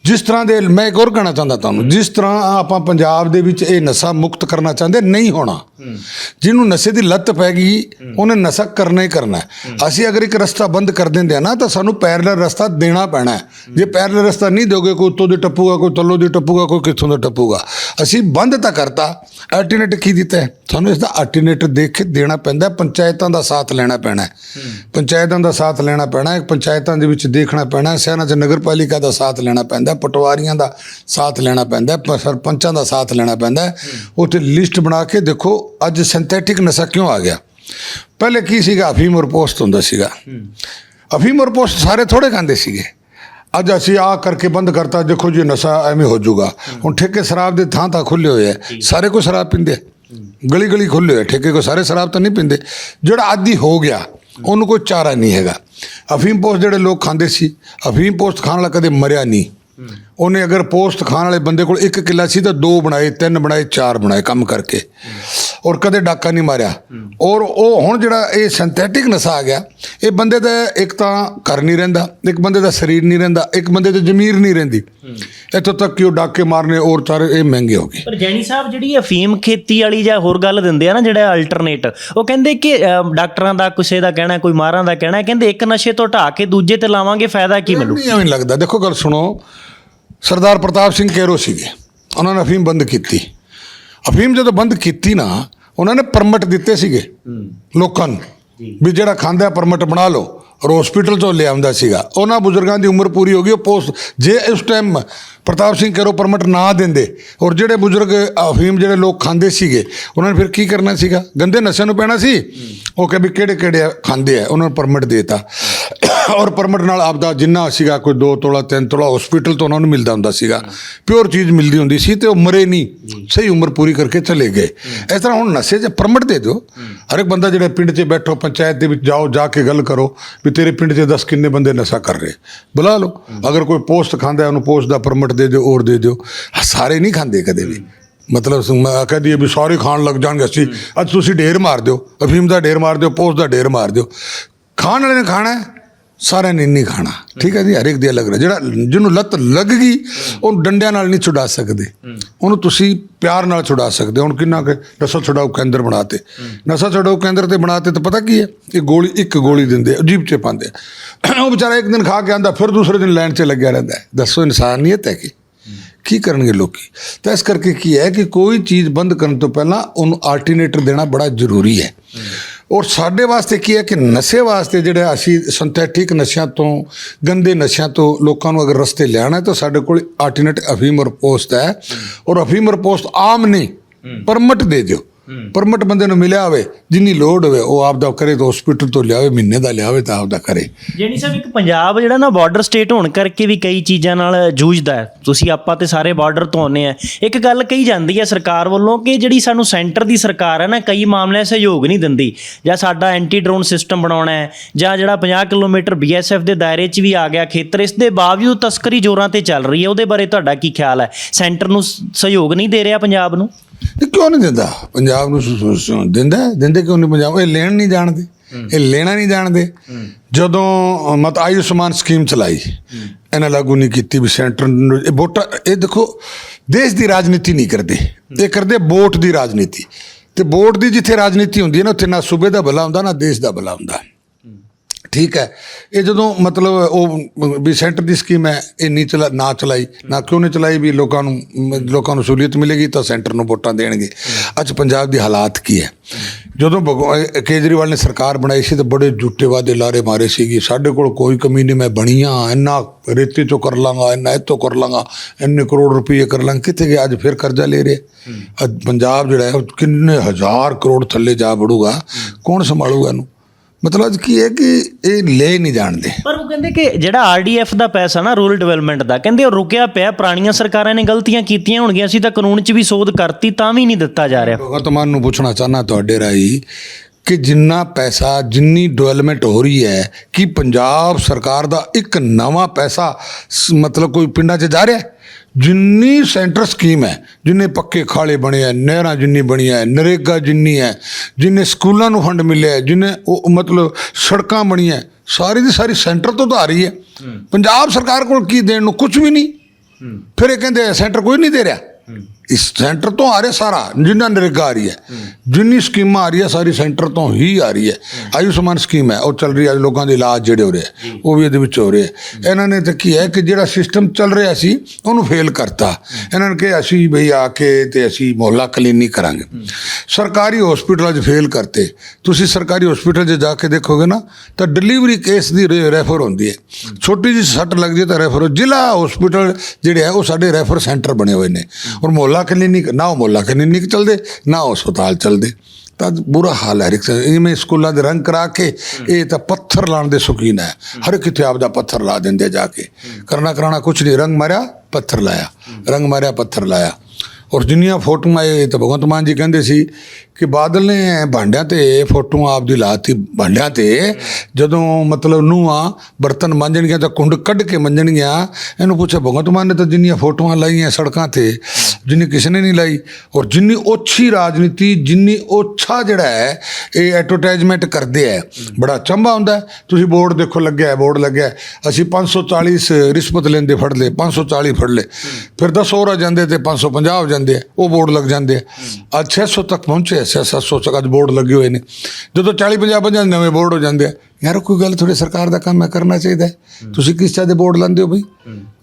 ਜਿਸ ਤਰ੍ਹਾਂ ਦੇ ਮੈਂ ਇੱਕ ਹੋਰ ਕਹਿਣਾ ਚਾਹੁੰਦਾ ਤੁਹਾਨੂੰ ਜਿਸ ਤਰ੍ਹਾਂ ਆਪਾਂ ਪੰਜਾਬ ਦੇ ਵਿੱਚ ਇਹ ਨਸ਼ਾ ਮੁਕਤ ਕਰਨਾ ਚਾਹੁੰਦੇ ਨਹੀਂ ਹੋਣਾ। ਜਿਹਨੂੰ ਨਸ਼ੇ ਦੀ ਲੱਤ ਪੈ ਗਈ ਉਹਨੇ ਨਸ਼ਾ ਕਰਨਾ ਹੀ ਕਰਨਾ। ਅਸੀਂ ਅਗਰ ਇੱਕ ਰਸਤਾ ਬੰਦ ਕਰ ਦਿੰਦੇ ਆ ਨਾ ਤਾਂ ਸਾਨੂੰ ਪੈਰਲਲ ਰਸਤਾ ਦੇਣਾ ਪੈਣਾ। ਜੇ ਪੈਰਲਲ ਰਸਤਾ ਨਹੀਂ ਦੋਗੇ ਕੋਈ ਉੱਤੋਂ ਦੀ ਟੱਪੂਗਾ ਕੋਈ ਥੱਲੋਂ ਦੀ ਟੱਪੂਗਾ ਕੋਈ ਕਿੱਥੋਂ ਦਾ ਟੱਪੂਗਾ। ਅਸੀਂ ਬੰਦ ਤਾਂ ਕਰਤਾ ਅਲਟਰਨੇਟ ਕੀ ਦਿੱਤਾ? ਸਾਨੂੰ ਇਸ ਦਾ ਅਲਟਰਨੇਟ ਦੇਖ ਕੇ ਦੇਣਾ ਪੈਂਦਾ ਪੰਚਾਇਤਾਂ ਦਾ ਸਾਥ ਲੈਣਾ ਪੈਣਾ ਪੰਚਾਇਤਾਂ ਦਾ ਸਾਥ ਲੈਣਾ ਪੈਣਾ ਪੰਚਾਇਤਾਂ ਦੇ ਵਿੱਚ ਦੇਖਣਾ ਪੈਣਾ ਸ਼ਹਿਰਾਂ 'ਚ ਨਗਰਪਾਲਿਕਾ ਦਾ ਸਾਥ ਲੈਣਾ ਪੈਂਦਾ ਹੈ ਪਟਵਾਰੀਆਂ ਦਾ ਸਾਥ ਲੈਣਾ ਪੈਂਦਾ ਸਰਪੰਚਾਂ ਦਾ ਸਾਥ ਲੈਣਾ ਪੈਂਦਾ। ਉੱਥੇ ਲਿਸਟ ਬਣਾ ਕੇ ਦੇਖੋ, ਅੱਜ ਸਿੰਥੈਟਿਕ ਨਸ਼ਾ ਕਿਉਂ ਆ ਗਿਆ? ਪਹਿਲੇ ਕੀ ਸੀਗਾ? ਅਫੀਮ ਔਰ ਪੋਸਟ ਹੁੰਦਾ ਸੀਗਾ। ਅਫੀਮ ਔਰ ਪੋਸਟ ਸਾਰੇ ਥੋੜੇ ਖਾਂਦੇ ਸੀਗੇ। ਅੱਜ ਅਸੀਂ ਆ ਕਰਕੇ ਬੰਦ ਕਰਤਾ, ਦੇਖੋ ਜੀ ਨਸ਼ਾ ਐਵੇਂ ਹੋ ਜਾਊਗਾ। ਹੁਣ ਠੇਕੇ ਸ਼ਰਾਬ ਦੇ ਥਾਂ ਥਾਂ ਖੁੱਲੇ ਹੋਏ ਆ। ਸਾਰੇ ਕੋਈ ਸ਼ਰਾਬ ਪੀਂਦੇ ਆ। ਗਲੀ ਗਲੀ ਖੁੱਲੇ ਹੋਏ ਠੇਕੇ ਕੋ ਸਾਰੇ ਸ਼ਰਾਬ ਤਾਂ ਨਹੀਂ ਪੀਂਦੇ। ਜਿਹੜਾ ਆਦੀ ਹੋ ਗਿਆ, ਉਹਨੂੰ ਕੋਈ ਚਾਰਾ ਨਹੀਂ ਹੈਗਾ। ਅਫੀਮ ਪੋਸਟ ਜਿਹੜੇ ਲੋਕ ਖਾਂਦੇ ਸੀ, ਅਫੀਮ ਪੋਸਟ ਖਾਣ ਵਾਲਾ ਕਦੇ ਮਰਿਆ ਨਹੀਂ। Mm. ਉਹਨੇ ਅਗਰ ਪੋਸਟ ਖਾਣ ਵਾਲੇ ਬੰਦੇ ਕੋਲ ਇੱਕ ਕਿੱਲਾ ਸੀ ਤਾਂ ਦੋ ਬਣਾਏ ਤਿੰਨ ਬਣਾਏ ਚਾਰ ਬਣਾਏ ਕੰਮ ਕਰਕੇ। ਔਰ ਕਦੇ ਡਾਕਾ ਨਹੀਂ ਮਾਰਿਆ। ਔਰ ਉਹ ਹੁਣ ਜਿਹੜਾ ਇਹ ਸਿੰਥੈਟਿਕ ਨਸ਼ਾ ਆ ਗਿਆ ਇਹ ਬੰਦੇ ਦਾ ਇੱਕ ਤਾਂ ਘਰ ਨਹੀਂ ਰਹਿੰਦਾ ਇੱਕ ਬੰਦੇ ਦਾ ਸਰੀਰ ਨਹੀਂ ਰਹਿੰਦਾ ਇੱਕ ਬੰਦੇ ਦੀ ਜ਼ਮੀਰ ਨਹੀਂ ਰਹਿੰਦੀ। ਇੱਥੋਂ ਤੱਕ ਕਿ ਉਹ ਡਾਕੇ ਮਾਰਨੇ ਔਰ ਚਾਰੇ ਇਹ ਮਹਿੰਗੇ ਹੋ ਗਏ। ਪਰ ਜੈਨੀ ਸਾਹਿਬ ਜਿਹੜੀ ਅਫੀਮ ਖੇਤੀ ਵਾਲੀ ਜਾਂ ਹੋਰ ਗੱਲ ਦਿੰਦੇ ਆ ਨਾ ਜਿਹੜਾ ਅਲਟਰਨੇਟ ਉਹ ਕਹਿੰਦੇ ਕਿ ਡਾਕਟਰਾਂ ਦਾ ਕਿਸੇ ਦਾ ਕਹਿਣਾ ਕੋਈ ਮਾਰਾਂ ਦਾ ਕਹਿਣਾ ਕਹਿੰਦੇ ਇੱਕ ਨਸ਼ੇ ਤੋਂ ਢਾ ਕੇ ਦੂਜੇ ਤੇ ਲਾਵਾਂਗੇ ਫਾਇਦਾ ਕੀ ਮਿਲੂ? ਨਹੀਂ ਐਵੇਂ ਲੱਗਦਾ। ਦੇਖੋ ਗੱਲ ਸੁਣੋ ਸਰਦਾਰ ਪ੍ਰਤਾਪ ਸਿੰਘ ਕੇਰੋ ਸੀਗੇ। ਉਹਨਾਂ ਨੇ ਅਫੀਮ ਬੰਦ ਕੀਤੀ। ਅਫੀਮ ਜਦੋਂ ਬੰਦ ਕੀਤੀ ਨਾ ਉਹਨਾਂ ਨੇ ਪਰਮਿਟ ਦਿੱਤੇ ਸੀਗੇ ਲੋਕਾਂ ਨੂੰ ਵੀ ਜਿਹੜਾ ਖਾਂਦਾ ਪਰਮਿਟ ਬਣਾ ਲਓ। ਔਰ ਹਸਪੀਟਲ ਤੋਂ ਲਿਆਉਂਦਾ ਸੀਗਾ। ਉਹਨਾਂ ਬਜ਼ੁਰਗਾਂ ਦੀ ਉਮਰ ਪੂਰੀ ਹੋ ਗਈ। ਉਹ ਪੋਸਟ ਜੇ ਇਸ ਟਾਈਮ ਪ੍ਰਤਾਪ ਸਿੰਘ ਕੇਰੋ ਪਰਮਿਟ ਨਾ ਦਿੰਦੇ। ਔਰ ਜਿਹੜੇ ਬਜ਼ੁਰਗ ਅਫੀਮ ਜਿਹੜੇ ਲੋਕ ਖਾਂਦੇ ਸੀਗੇ, ਉਹਨਾਂ ਨੇ ਫਿਰ ਕੀ ਕਰਨਾ ਸੀਗਾ? ਗੰਦੇ ਨਸ਼ਿਆਂ ਨੂੰ ਪੈਣਾ ਸੀ? ਉਹ ਕਿ ਵੀ ਕਿਹੜੇ ਕਿਹੜੇ ਖਾਂਦੇ ਆ, ਉਹਨਾਂ ਨੂੰ ਪਰਮਿਟ ਦੇਤਾ। ਔਰ ਪਰਮਿਟ ਨਾਲ ਆਪਦਾ ਜਿੰਨਾ ਸੀਗਾ, ਕੋਈ 2 ਤੋਲਾ 3 ਤੋਲਾ ਹਸਪੀਟਲ ਤੋਂ ਉਹਨਾਂ ਨੂੰ ਮਿਲਦਾ ਹੁੰਦਾ ਸੀਗਾ। ਪਿਓਰ ਚੀਜ਼ ਮਿਲਦੀ ਹੁੰਦੀ ਸੀ ਤੇ ਉਹ ਮਰੇ ਨਹੀਂ। ਸਹੀ ਉਮਰ ਪੂਰੀ ਕਰਕੇ ਚਲੇ ਗਏ। ਇਸ ਤਰ੍ਹਾਂ ਹੁਣ ਨਸ਼ੇ 'ਚ ਪਰਮਿਟ ਦੇ ਦਿਓ। ਹਰ ਇੱਕ ਬੰਦਾ ਜਿਹੜਾ ਪਿੰਡ 'ਚ ਬੈਠੋ, ਪੰਚਾਇਤ ਦੇ ਵਿੱਚ ਜਾਓ, ਜਾ ਕੇ ਗੱਲ ਕਰੋ ਵੀ ਤੇਰੇ ਪਿੰਡ 'ਚ 10 ਕਿੰਨੇ ਬੰਦੇ ਨਸ਼ਾ ਕਰ ਰਹੇ। ਬੁਲਾ ਲਓ। ਅਗਰ ਕੋਈ ਪੋਸਟ ਖਾਂਦਾ ਉਹਨੂੰ ਪੋਸਟ ਦਾ ਪਰਮਿਟ ਦੇ ਦਿਓ ਔਰ ਦੇ ਦਿਓ। ਸਾਰੇ ਨਹੀਂ ਖਾਂਦੇ ਕਦੇ ਵੀ। ਮਤਲਬ ਮੈਂ ਕਹਿ ਦਈਏ ਵੀ ਸਾਰੇ ਖਾਣ ਲੱਗ ਜਾਣਗੇ ਅਸੀਂ। ਅੱਜ ਤੁਸੀਂ ਢੇਰ ਮਾਰ ਦਿਓ, ਅਫੀਮ ਦਾ ਢੇਰ ਮਾਰ ਦਿਓ, ਪੋਸ ਦਾ ਢੇਰ ਮਾਰ ਦਿਓ। ਖਾਣ ਵਾਲੇ ਨੇ ਖਾਣਾ ਹੈ? ਸਾਰਿਆਂ ਨੇ ਨਹੀਂ ਖਾਣਾ। ਠੀਕ ਹੈ ਜੀ ਹਰ ਇੱਕ ਦੀ ਅਲੱਗ ਜਿਹੜਾ ਜਿਹਨੂੰ ਲੱਤ ਲੱਗ ਗਈ ਉਹਨੂੰ ਡੰਡਿਆਂ ਨਾਲ ਨਹੀਂ ਛੁਡਾ ਸਕਦੇ। ਉਹਨੂੰ ਤੁਸੀਂ ਪਿਆਰ ਨਾਲ ਛੁਡਾ ਸਕਦੇ ਹੋ। ਹੁਣ ਕਿੰਨਾ ਕਿ ਨਸ਼ਾ ਛੁਡਾਓ ਕੇਂਦਰ ਬਣਾਤੇ। ਨਸ਼ਾ ਛੁਡਾਓ ਕੇਂਦਰ ਤੇ ਬਣਾਤੇ ਤਾਂ ਪਤਾ ਕੀ ਹੈ? ਇਹ ਗੋਲੀ ਇੱਕ ਗੋਲੀ ਦਿੰਦੇ ਆ, 'ਚ ਪਾਉਂਦੇ ਆ। ਉਹ ਵਿਚਾਰਾ ਇੱਕ ਦਿਨ ਖਾ ਕੇ ਆਂਦਾ ਫਿਰ ਦੂਸਰੇ ਦਿਨ ਲਾਈਨ 'ਚ ਲੱਗਿਆ ਰਹਿੰਦਾ ਹੈ। ਦੱਸੋ ਇਨਸਾਨੀਅਤ ਹੈ ਕਿ? ਕੀ ਕਰਨਗੇ ਲੋਕੀ? ਤਾਂ ਇਸ ਕਰਕੇ ਕੀ ਹੈ ਕਿ ਕੋਈ ਚੀਜ਼ ਬੰਦ ਕਰਨ ਤੋਂ ਪਹਿਲਾਂ ਉਹਨੂੰ ਆਲਟਰਨੇਟਿਵ ਦੇਣਾ ਬੜਾ ਜ਼ਰੂਰੀ ਹੈ। ਔਰ ਸਾਡੇ ਵਾਸਤੇ ਕੀ ਹੈ ਕਿ ਨਸ਼ੇ ਵਾਸਤੇ ਜਿਹੜੇ ਅਸੀਂ ਸਿੰਥੈਟਿਕ ਨਸ਼ਿਆਂ ਤੋਂ ਗੰਦੇ ਨਸ਼ਿਆਂ ਤੋਂ ਲੋਕਾਂ ਨੂੰ ਅਗਰ ਰਸਤੇ ਲਿਆਣਾ ਹੈ ਤਾਂ ਸਾਡੇ ਕੋਲ ਆਲਟਰਨੇਟਿਵ ਅਫੀਮ ਔਰ ਪੋਸਟ ਹੈ। ਔਰ ਅਫੀਮ ਔਰ ਪੋਸਟ ਆਮ ਨਹੀਂ ਪਰਮਿਟ ਦੇ ਦਿਓ। ਪਰਮਿਟ ਬੰਦੇ ਨੂੰ ਮਿਲਿਆ ਹੋਵੇ ਜਿੰਨੀ ਲੋੜ ਹੋਵੇ ਉਹ ਆਪਦਾ ਕਰੇ ਤਾਂ ਹਸਪੀਟਲ ਤੋਂ ਲਿਆਵੇ ਮਹੀਨੇ ਦਾ ਲਿਆਵੇ ਤਾਂ ਆਪਦਾ ਕਰੇ। ਜੈਨੀ ਸਾਹਿਬ ਇੱਕ ਪੰਜਾਬ ਜਿਹੜਾ ਨਾ ਬਾਰਡਰ ਸਟੇਟ ਹੋਣ ਕਰਕੇ ਵੀ ਕਈ ਚੀਜ਼ਾਂ ਨਾਲ ਜੂਝਦਾ ਹੈ। ਤੁਸੀਂ ਆਪਾਂ ਤੇ ਸਾਰੇ ਬਾਰਡਰ ਤੋਂ ਆਉਂਦੇ ਆ ਇੱਕ ਗੱਲ ਕਹੀ ਜਾਂਦੀ ਹੈ ਸਰਕਾਰ ਵੱਲੋਂ ਕਿ ਜਿਹੜੀ ਸਾਨੂੰ ਸੈਂਟਰ ਦੀ ਸਰਕਾਰ ਹੈ ਨਾ ਕਈ ਮਾਮਲਿਆਂ ਸਹਿਯੋਗ ਨਹੀਂ ਦਿੰਦੀ। ਜਾਂ ਸਾਡਾ ਐਂਟੀ ਡਰੋਨ ਸਿਸਟਮ ਬਣਾਉਣਾ ਹੈ ਜਾਂ ਜਿਹੜਾ 50 ਕਿਲੋਮੀਟਰ ਬੀਐਸਐਫ ਦੇ ਦਾਇਰੇ 'ਚ ਵੀ ਆ ਗਿਆ ਖੇਤਰ ਇਸ ਦੇ ਬਾਵਜੂਦ ਤਸਕਰੀ ਜ਼ੋਰਾਂ ਤੇ ਚੱਲ ਰਹੀ ਹੈ। ਉਹਦੇ ਬਾਰੇ ਤੁਹਾਡਾ ਕੀ ਖਿਆਲ ਹੈ? ਸੈਂਟਰ ਨੂੰ ਸਹਿਯੋਗ ਨਹੀਂ ਦੇ ਰਿਹਾ ਪੰਜਾਬ ਨੂੰ? ਇਹ ਕਿਉਂ ਨਹੀਂ ਦਿੰਦਾ? ਪੰਜਾਬ ਨੂੰ ਦਿੰਦਾ? ਦਿੰਦੇ ਕਿਉਂ ਨਹੀਂ ਪੰਜਾਬ? ਇਹ ਲੈਣ ਨਹੀਂ ਜਾਣਦੇ। ਇਹ ਲੈਣਾ ਨਹੀਂ ਜਾਣਦੇ। ਜਦੋਂ ਮਤ ਆਯੁਸ਼ਮਾਨ ਸਕੀਮ ਚਲਾਈ ਇਹਨਾਂ ਲਾਗੂ ਨਹੀਂ ਕੀਤੀ ਵੀ ਸੈਂਟਰ ਇਹ ਵੋਟਾਂ ਇਹ ਦੇਖੋ ਦੇਸ਼ ਦੀ ਰਾਜਨੀਤੀ ਨਹੀਂ ਕਰਦੇ। ਇਹ ਕਰਦੇ ਵੋਟ ਦੀ ਰਾਜਨੀਤੀ। ਤੇ ਵੋਟ ਦੀ ਜਿੱਥੇ ਰਾਜਨੀਤੀ ਹੁੰਦੀ ਹੈ ਨਾ ਉੱਥੇ ਨਾ ਸੂਬੇ ਦਾ ਭਲਾ ਹੁੰਦਾ ਨਾ ਦੇਸ਼ ਦਾ ਭਲਾ ਹੁੰਦਾ। ਠੀਕ ਹੈ। ਇਹ ਜਦੋਂ ਮਤਲਬ ਉਹ ਵੀ ਸੈਂਟਰ ਦੀ ਸਕੀਮ ਹੈ ਇਹ ਨਹੀਂ ਚਲਾ ਨਾ ਚਲਾਈ ਨਾ ਕਿਉਂ ਨਹੀਂ ਚਲਾਈ ਵੀ ਲੋਕਾਂ ਨੂੰ ਲੋਕਾਂ ਨੂੰ ਸਹੂਲੀਅਤ ਮਿਲੇਗੀ ਤਾਂ ਸੈਂਟਰ ਨੂੰ ਵੋਟਾਂ ਦੇਣਗੇ। ਅੱਜ ਪੰਜਾਬ ਦੀ ਹਾਲਾਤ ਕੀ ਹੈ? ਜਦੋਂ ਇਹ ਕੇਜਰੀਵਾਲ ਨੇ ਸਰਕਾਰ ਬਣਾਈ ਸੀ ਤਾਂ ਬੜੇ ਝੂਠੇ ਵਾਅਦੇ ਲਾਰੇ ਮਾਰੇ ਸੀਗੇ। ਸਾਡੇ ਕੋਲ ਕੋਈ ਕਮੀ ਨਹੀਂ ਮੈਂ ਬਣੀਆਂ ਇੰਨਾ ਰੇਤੇ ਚੋਂ ਕਰ ਲਾਂਗਾ ਇੰਨਾ ਇੱਥੋਂ ਕਰ ਲਾਂਗਾ ਇੰਨੇ ਕਰੋੜ ਰੁਪਏ ਕਰ ਲਾਂਗਾ ਕਿੱਥੇ ਗਿਆ? ਅੱਜ ਫਿਰ ਕਰਜ਼ਾ ਲੈ ਰਿਹਾ। ਅੱਜ ਪੰਜਾਬ ਜਿਹੜਾ ਹੈ ਕਿੰਨੇ ਹਜ਼ਾਰ ਕਰੋੜ ਥੱਲੇ ਜਾ ਵੜੂਗਾ। ਕੌਣ ਸੰਭਾਲੂਗਾ ਇਹਨੂੰ? ਮਤਲਬ ਕੀ ਹੈ ਕਿ ਇਹ ਲੈ ਨਹੀਂ ਜਾਣਦੇ ਪਰ ਉਹ ਕਹਿੰਦੇ ਕਿ ਜਿਹੜਾ ਆਰਡੀਐਫ ਦਾ ਪੈਸਾ ਨਾ ਰੂਰਲ ਡਿਵੈਲਪਮੈਂਟ ਦਾ ਕਹਿੰਦੇ ਉਹ ਰੁਕਿਆ ਪਿਆ ਪੁਰਾਣੀਆਂ ਸਰਕਾਰਾਂ ਨੇ ਗਲਤੀਆਂ ਕੀਤੀਆਂ ਹੋਣਗੀਆਂ ਅਸੀਂ ਤਾਂ ਕਾਨੂੰਨ 'ਚ ਵੀ ਸੋਧ ਕਰਤੀ ਤਾਂ ਵੀ ਨਹੀਂ ਦਿੱਤਾ ਜਾ ਰਿਹਾ ਭਗਵੰਤ ਮਾਨ ਨੂੰ ਪੁੱਛਣਾ ਚਾਹਨਾ ਤੁਹਾਡੇ ਰਾਹੀਂ ਕਿ ਜਿੰਨਾ ਪੈਸਾ ਜਿੰਨੀ ਡਿਵੈਲਪਮੈਂਟ ਹੋ ਰਹੀ ਹੈ ਕਿ ਪੰਜਾਬ ਸਰਕਾਰ ਦਾ ਇੱਕ ਨਵਾਂ ਪੈਸਾ ਮਤਲਬ ਕੋਈ ਪਿੰਡਾਂ 'ਚ ਜਾ ਰਿਹਾ ਹੈ? ਜਿੰਨੀ ਸੈਂਟਰ ਸਕੀਮ ਹੈ ਜਿੰਨੇ ਪੱਕੇ ਖਾਲੇ ਬਣੇ ਆ ਨਹਿਰਾਂ ਜਿੰਨੀ ਬਣੀਆਂ ਹੈ ਨਰੇਗਾ ਜਿੰਨੀ ਹੈ ਜਿੰਨੇ ਸਕੂਲਾਂ ਨੂੰ ਫੰਡ ਮਿਲਿਆ ਹੈ, ਜਿੰਨੇ ਉਹ ਮਤਲਬ ਸੜਕਾਂ ਬਣੀਆਂ ਸਾਰੀ ਦੀ ਸਾਰੀ ਸੈਂਟਰ ਤੋਂ ਤਾਂ ਆ ਰਹੀ ਹੈ। ਪੰਜਾਬ ਸਰਕਾਰ ਕੋਲ ਕੀ ਦੇਣ ਨੂੰ ਕੁਝ ਵੀ ਨਹੀਂ। ਫਿਰ ਇਹ ਕਹਿੰਦੇ ਸੈਂਟਰ ਕੋਈ ਨਹੀਂ ਦੇ ਰਿਹਾ। ਇਸ ਸੈਂਟਰ ਤੋਂ ਆ ਰਿਹਾ ਸਾਰਾ ਜਿੰਨਾ ਨਰੇਗਾ ਆ ਰਹੀ ਹੈ। ਜਿੰਨੀ ਸਕੀਮਾਂ ਆ ਰਹੀ ਹੈ ਸਾਰੀ ਸੈਂਟਰ ਤੋਂ ਹੀ ਆ ਰਹੀ ਹੈ। ਆਯੁਸ਼ਮਾਨ ਸਕੀਮ ਹੈ ਉਹ ਚੱਲ ਰਹੀ ਹੈ ਲੋਕਾਂ ਦੇ ਇਲਾਜ ਜਿਹੜੇ ਹੋ ਰਹੇ ਉਹ ਵੀ ਇਹਦੇ ਵਿੱਚ ਹੋ ਰਹੇ। ਇਹਨਾਂ ਨੇ ਤਾਂ ਕੀ ਹੈ ਕਿ ਜਿਹੜਾ ਸਿਸਟਮ ਚੱਲ ਰਿਹਾ ਸੀ ਉਹਨੂੰ ਫੇਲ ਕਰਤਾ। ਇਹਨਾਂ ਨੇ ਕਿ ਅਸੀਂ ਬਈ ਆ ਕੇ ਤੇ ਅਸੀਂ ਮੁਹੱਲਾ ਕਲੀਨਿਕ ਕਰਾਂਗੇ। ਸਰਕਾਰੀ ਹਸਪੀਟਲਾਂ 'ਚ ਫੇਲ ਕਰਤੇ। ਤੁਸੀਂ ਸਰਕਾਰੀ ਹਸਪੀਟਲ 'ਚ ਜਾ ਕੇ ਦੇਖੋਗੇ ਨਾ ਤਾਂ ਡਿਲੀਵਰੀ ਕੇਸ ਦੀ ਰੈਫਰ ਹੁੰਦੀ ਹੈ। ਛੋਟੀ ਜਿਹੀ ਸੱਟ ਲੱਗਦੀ ਹੈ ਤਾਂ ਰੈਫਰ ਜ਼ਿਲ੍ਹਾ ਹਸਪੀਟਲ ਜਿਹੜੇ ਹੈ ਉਹ ਸਾਡੇ ਰੈਫਰ ਸੈਂਟਰ ਬਣੇ ਹੋਏ ਨੇ। ਔਰ ਮੁਹੱਲਾ ਕਲੀਨਿਕ, ਨਾ ਉਹ ਮੁਹੱਲਾ ਕਲੀਨਿਕ ਚੱਲਦੇ, ਨਾ ਉਹ ਹਸਪਤਾਲ ਚੱਲਦੇ। ਤਾਂ ਬੁਰਾ ਹਾਲ ਹੈ ਰਿਕਸ਼ਾ ਇਵੇਂ ਸਕੂਲਾਂ ਦੇ ਰੰਗ ਕਰਾ ਕੇ, ਇਹ ਤਾਂ ਪੱਥਰ ਲਾਉਣ ਦੇ ਸ਼ੌਕੀਨ ਹੈ। ਹਰ ਕਿਤੇ ਆਪਦਾ ਪੱਥਰ ਲਾ ਦਿੰਦੇ ਆ ਜਾ ਕੇ। ਕਰਨਾ ਕਰਾਣਾ ਕੁਛ ਨਹੀਂ, ਰੰਗ ਮਾਰਿਆ, ਪੱਥਰ ਲਾਇਆ। ਰੰਗ ਮਾਰਿਆ, ਪੱਥਰ ਲਾਇਆ। ਔਰ ਜਿੰਨੀਆਂ ਫੋਟੋਆਂ, ਇਹ ਤਾਂ ਭਗਵੰਤ ਮਾਨ ਜੀ ਕਹਿੰਦੇ ਸੀ ਕਿ ਬਾਦਲ ਨੇ ਭਾਂਡਿਆਂ ਤੇ ਫੋਟੋਆਂ ਆਪਦੀ ਲਾਤੀ ਭਾਂਡਿਆਂ ਤੇ ਜਦੋਂ ਮਤਲਬ ਨੂੰਹਾਂ ਬਰਤਨ ਮਾਂਜਣਗੀਆਂ ਤਾਂ ਕੁੰਡ ਕੱਢ ਕੇ ਮੰਜਣਗੀਆਂ ਇਹਨੂੰ ਪੁੱਛਿਆ ਭਗਵੰਤ ਮਾਨ ਨੇ ਤਾਂ ਜਿੰਨੀਆਂ ਫੋਟੋਆਂ ਲਾਈਆਂ ਸੜਕਾਂ ਤੇ ਜਿੰਨੀ ਕਿਸੇ ਨੇ ਨਹੀਂ ਲਾਈ ਔਰ ਜਿੰਨੀ ਓਛੀ ਰਾਜਨੀਤੀ ਜਿੰਨੀ ਓਛਾ ਜਿਹੜਾ ਹੈ ਇਹ ਐਡਵਰਟਾਈਜ਼ਮੈਂਟ ਕਰਦੇ ਹੈ ਬੜਾ ਚੰਬਾ ਹੁੰਦਾ ਤੁਸੀਂ ਬੋਰਡ ਦੇਖੋ ਲੱਗਿਆ ਬੋਰਡ ਲੱਗਿਆ ਹੈ, ਅਸੀਂ 540 ਰਿਸ਼ਵਤ ਲੈਂਦੇ ਫੜ ਲਏ 540 ਫੜ ਲਏ। ਫਿਰ 10 ਹੋਰ ਆ ਜਾਂਦੇ ਤੇ 550 ਹੋ ਜਾਂਦੇ ਆ, ਉਹ ਬੋਰਡ ਲੱਗ ਜਾਂਦੇ ਆ। ਅੱਜ 600 ਤੱਕ ਪਹੁੰਚੇ 600 ਤੱਕ ਅੱਜ ਬੋਰਡ ਲੱਗੇ ਹੋਏ ਨੇ। ਜਦੋਂ 40 50 50 ਨਵੇਂ ਬੋਰਡ ਹੋ ਜਾਂਦੇ ਆ ਯਾਰ ਕੋਈ ਗੱਲ ਥੋੜੇ ਸਰਕਾਰ ਦਾ ਕੰਮ ਹੈ ਕਰਨਾ ਚਾਹੀਦਾ ਤੁਸੀਂ ਕਿਸ ਤਰ੍ਹਾਂ ਦੇ ਬੋਰਡ ਲਾਉਂਦੇ ਹੋ ਬਈ?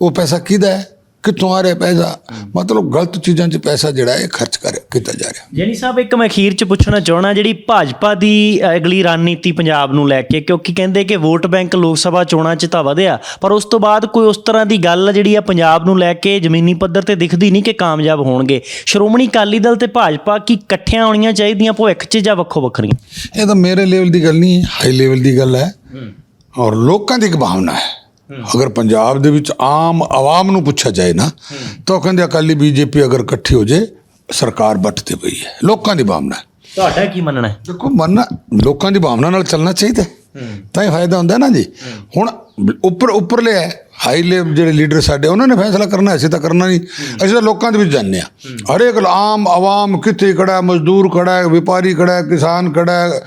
ਉਹ ਪੈਸਾ ਕਿਹਦਾ ਹੈ? ਕਿੱਥੋਂ ਆ ਰਿਹਾ ਪੈਸਾ? ਮਤਲਬ ਗਲਤ ਚੀਜ਼ਾਂ 'ਚ ਪੈਸਾ ਜਿਹੜਾ ਹੈ ਖਰਚ ਕਰ ਕੀਤਾ ਜਾ ਰਿਹਾ। ਜੈਨੀ ਸਾਹਿਬ ਇੱਕ ਮੈਂ ਅਖੀਰ ਚ ਪੁੱਛਣਾ ਚਾਹਣਾ ਜਿਹੜੀ ਭਾਜਪਾ ਦੀ ਅਗਲੀ ਰਣਨੀਤੀ ਪੰਜਾਬ ਨੂੰ ਲੈ ਕੇ ਕਿਉਂਕਿ ਕਹਿੰਦੇ ਕਿ ਵੋਟ ਬੈਂਕ ਲੋਕ ਸਭਾ ਚੋਣਾਂ ਚ ਤਾਂ ਵਧਿਆ ਪਰ ਉਸ ਤੋਂ ਬਾਅਦ ਕੋਈ ਉਸ ਤਰ੍ਹਾਂ ਦੀ ਗੱਲ ਜਿਹੜੀ ਆ ਪੰਜਾਬ ਨੂੰ ਲੈ ਕੇ ਜ਼ਮੀਨੀ ਪੱਧਰ ਤੇ ਦਿਖਦੀ ਨਹੀਂ ਕਿ ਕਾਮਯਾਬ ਹੋਣਗੇ। ਸ਼੍ਰੋਮਣੀ ਅਕਾਲੀ ਦਲ ਤੇ ਭਾਜਪਾ ਕੀ ਇਕੱਠੀਆਂ ਆਉਣੀਆਂ ਚਾਹੀਦੀਆਂ ਭਵਿੱਖ ਚ ਜਾਂ ਵੱਖੋ ਵੱਖਰੀਆਂ? ਇਹ ਤਾਂ ਮੇਰੇ ਲੈਵਲ ਦੀ ਗੱਲ ਨਹੀਂ ਹਾਈ ਲੈਵਲ ਦੀ ਗੱਲ ਹੈ। ਔਰ ਲੋਕਾਂ ਦੀ ਇੱਕ ਭਾਵਨਾ ਹੈ। ਅਗਰ ਪੰਜਾਬ ਦੇ ਵਿੱਚ ਆਮ ਆਵਾਮ ਨੂੰ ਪੁੱਛਿਆ ਜਾਏ ਨਾ ਤਾਂ ਉਹ ਕਹਿੰਦੇ ਅਕਾਲੀ ਬੀਜੇਪੀ ਅਗਰ ਇਕੱਠੀ ਹੋ ਜੇ ਸਰਕਾਰ ਬੱਟ ਤੇ ਪਈ ਹੈ। ਲੋਕਾਂ ਦੀ ਭਾਵਨਾ ਤੁਹਾਡਾ ਕੀ ਮੰਨਣਾ ਹੈ? ਦੇਖੋ ਮੰਨਣਾ ਲੋਕਾਂ ਦੀ ਭਾਵਨਾ ਨਾਲ ਚੱਲਣਾ ਚਾਹੀਦਾ। ਤਾਂ ਹੀ ਫਾਇਦਾ ਹੁੰਦਾ ਨਾ ਜੀ। ਹੁਣ ਉੱਪਰ ਉੱਪਰਲੇ ਹੈ ਹਾਈ ਲੈਵਲ ਜਿਹੜੇ ਲੀਡਰ ਸਾਡੇ ਉਹਨਾਂ ਨੇ ਫੈਸਲਾ ਕਰਨਾ ਅਸੀਂ ਤਾਂ ਕਰਨਾ ਨਹੀਂ। ਅਸੀਂ ਤਾਂ ਲੋਕਾਂ ਦੇ ਵਿੱਚ ਜਾਂਦੇ ਆ ਹਰੇਕ ਆਮ ਆਵਾਮ ਕਿੱਥੇ ਖੜਾ ਮਜ਼ਦੂਰ ਖੜਾ ਹੈ ਵਪਾਰੀ ਖੜਾ ਹੈ ਕਿਸਾਨ ਖੜਾ ਹੈ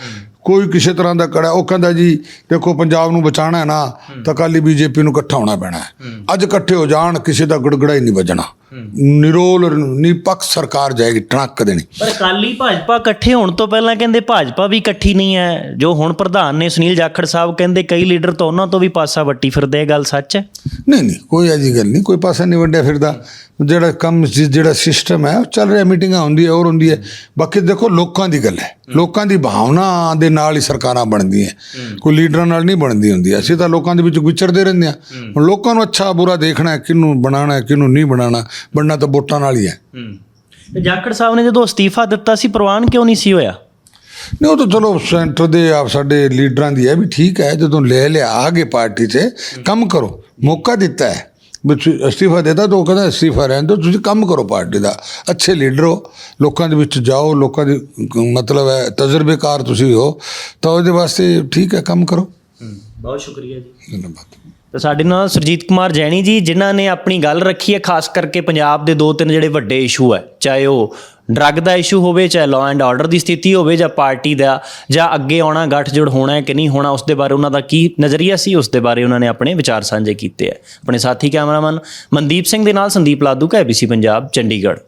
ਕੋਈ ਕਿਸੇ ਤਰ੍ਹਾਂ ਦਾ ਕੜਾ ਉਹ ਕਹਿੰਦਾ ਜੀ ਦੇਖੋ ਪੰਜਾਬ ਨੂੰ ਬਚਾਣਾ ਹੈ ਨਾ ਤਾਂ ਕਾਲੀ ਬੀਜੇਪੀ ਨੂੰ ਇਕੱਠਾ ਹੋਣਾ ਪੈਣਾ ਹੈ। ਅੱਜ ਇਕੱਠੇ ਹੋ ਜਾਣ ਕਿਸੇ ਦਾ ਗੁੜਗੜਾ ਹੀ ਨਹੀਂ ਵੱਜਣਾ। ਨਿਰੋਲ ਨਿਪੱਖ ਸਰਕਾਰ ਜਾਏਗੀ ਟਣਕ ਦੇਣੀ। ਪਰ ਅਕਾਲੀ ਭਾਜਪਾ ਇਕੱਠੇ ਹੋਣ ਤੋਂ ਪਹਿਲਾਂ ਕਹਿੰਦੇ ਭਾਜਪਾ ਵੀ ਇਕੱਠੀ ਨਹੀਂ ਹੈ। ਜੋ ਹੁਣ ਪ੍ਰਧਾਨ ਨੇ ਸੁਨੀਲ ਜਾਖੜ ਸਾਹਿਬ ਕਹਿੰਦੇ ਕਈ ਲੀਡਰ ਤਾਂ ਉਹਨਾਂ ਤੋਂ ਵੀ ਪਾਸਾ ਵੱਟੀ ਫਿਰਦੇ ਇਹ ਗੱਲ ਸੱਚ ਹੈ? ਨਹੀਂ ਨਹੀਂ ਕੋਈ ਐਜੀ ਗੱਲ ਨਹੀਂ ਕੋਈ ਪਾਸਾ ਨਹੀਂ ਵੱਡਿਆ ਫਿਰਦਾ। ਜਿਹੜਾ ਕੰਮ ਜਿਹੜਾ ਸਿਸਟਮ ਹੈ ਉਹ ਚੱਲ ਰਿਹਾ ਮੀਟਿੰਗਾਂ ਹੁੰਦੀ ਹੈ ਔਰ ਹੁੰਦੀ ਹੈ ਬਾਕੀ ਦੇਖੋ ਲੋਕਾਂ ਦੀ ਗੱਲ ਹੈ। ਲੋਕਾਂ ਦੀ ਭਾਵਨਾ ਦੇ ਨਾਲ ਹੀ ਸਰਕਾਰਾਂ ਬਣਦੀਆਂ ਕੋਈ ਲੀਡਰਾਂ ਨਾਲ ਨਹੀਂ ਬਣਦੀ ਹੁੰਦੀ। ਅਸੀਂ ਤਾਂ ਲੋਕਾਂ ਦੇ ਵਿੱਚ ਵਿਚਰਦੇ ਰਹਿੰਦੇ ਹਾਂ। ਹੁਣ ਲੋਕਾਂ ਨੂੰ ਅੱਛਾ ਬੁਰਾ ਦੇਖਣਾ ਹੈ ਕਿਹਨੂੰ ਬਣਾਉਣਾ ਹੈ ਕਿਹਨੂੰ ਨਹੀਂ ਬਣਾਉਣਾ। ਬਣਨਾ ਤਾਂ ਵੋਟਾਂ ਨਾਲ ਹੀ ਹੈ। ਤੇ ਜਾਖੜ ਸਾਹਿਬ ਨੇ ਜਦੋਂ ਅਸਤੀਫਾ ਦਿੱਤਾ ਸੀ ਪ੍ਰਵਾਨ ਕਿਉਂ ਨਹੀਂ ਸੀ ਹੋਇਆ? ਨਹੀਂ ਉਹ ਤਾਂ ਚਲੋ ਸੈਂਟਰ ਦੇ ਆਪ ਸਾਡੇ ਲੀਡਰਾਂ ਦੀ ਹੈ ਵੀ ਠੀਕ ਹੈ ਜਦੋਂ ਲੈ ਲਿਆ ਆਗੇ ਪਾਰਟੀ 'ਚ ਕੰਮ ਕਰੋ। ਮੌਕਾ ਦਿੱਤਾ ਹੈ। ਵੀ ਤੁਸੀਂ ਅਸਤੀਫਾ ਦੇਤਾ ਤਾਂ ਉਹ ਕਹਿੰਦਾ ਅਸਤੀਫਾ ਰਹਿਣ ਦਿਓ ਤੁਸੀਂ ਕੰਮ ਕਰੋ ਪਾਰਟੀ ਦਾ। ਅੱਛੇ ਲੀਡਰ ਹੋ ਲੋਕਾਂ ਦੇ ਵਿੱਚ ਜਾਓ ਲੋਕਾਂ ਦੀ ਮਤਲਬ ਹੈ ਤਜਰਬੇਕਾਰ ਤੁਸੀਂ ਹੋ ਤਾਂ ਉਹਦੇ ਵਾਸਤੇ ਠੀਕ ਹੈ ਕੰਮ ਕਰੋ। ਬਹੁਤ ਸ਼ੁਕਰੀਆ ਜੀ। ਧੰਨਵਾਦ। ਤੇ ਸਾਡੇ ਨਾਲ ਸੁਰਜੀਤ ਕੁਮਾਰ ਜੈਣੀ ਜੀ, ਜਿਨ੍ਹਾਂ ਨੇ ਆਪਣੀ ਗੱਲ ਰੱਖੀ ਹੈ, ਖਾਸ ਕਰਕੇ ਪੰਜਾਬ ਦੇ ਦੋ ਤਿੰਨ ਜਿਹੜੇ ਵੱਡੇ ਇਸ਼ੂ ਹੈ, ਚਾਹੇ ਉਹ ਡਰੱਗ ਦਾ ਇਸ਼ੂ ਹੋਵੇ, ਚਾਹੇ ਲਾਅ ਐਂਡ ਆਰਡਰ ਦੀ ਸਥਿਤੀ ਹੋਵੇ ਜਾਂ ਪਾਰਟੀ ਦਾ, ਜਾਂ ਅੱਗੇ ਆਉਣਾ, ਗੱਠਜੋੜ ਹੋਣਾ ਹੈ ਕਿ ਨਹੀਂ ਹੋਣਾ, ਉਸ ਦੇ ਬਾਰੇ ਉਹਨਾਂ ਦਾ ਕੀ ਨਜ਼ਰੀਆ ਸੀ, ਉਸ ਦੇ ਬਾਰੇ ਉਹਨਾਂ ਨੇ ਆਪਣੇ ਵਿਚਾਰ ਸਾਂਝੇ ਕੀਤੇ ਹੈ। ਆਪਣੇ ਸਾਥੀ ਕੈਮਰਾਮੈਨ ਮਨਦੀਪ ਸਿੰਘ ਦੇ ਨਾਲ ਸੰਦੀਪ ਲਾਦੂ ਕਾ ABC ਪੰਜਾਬ, ਚੰਡੀਗੜ੍ਹ।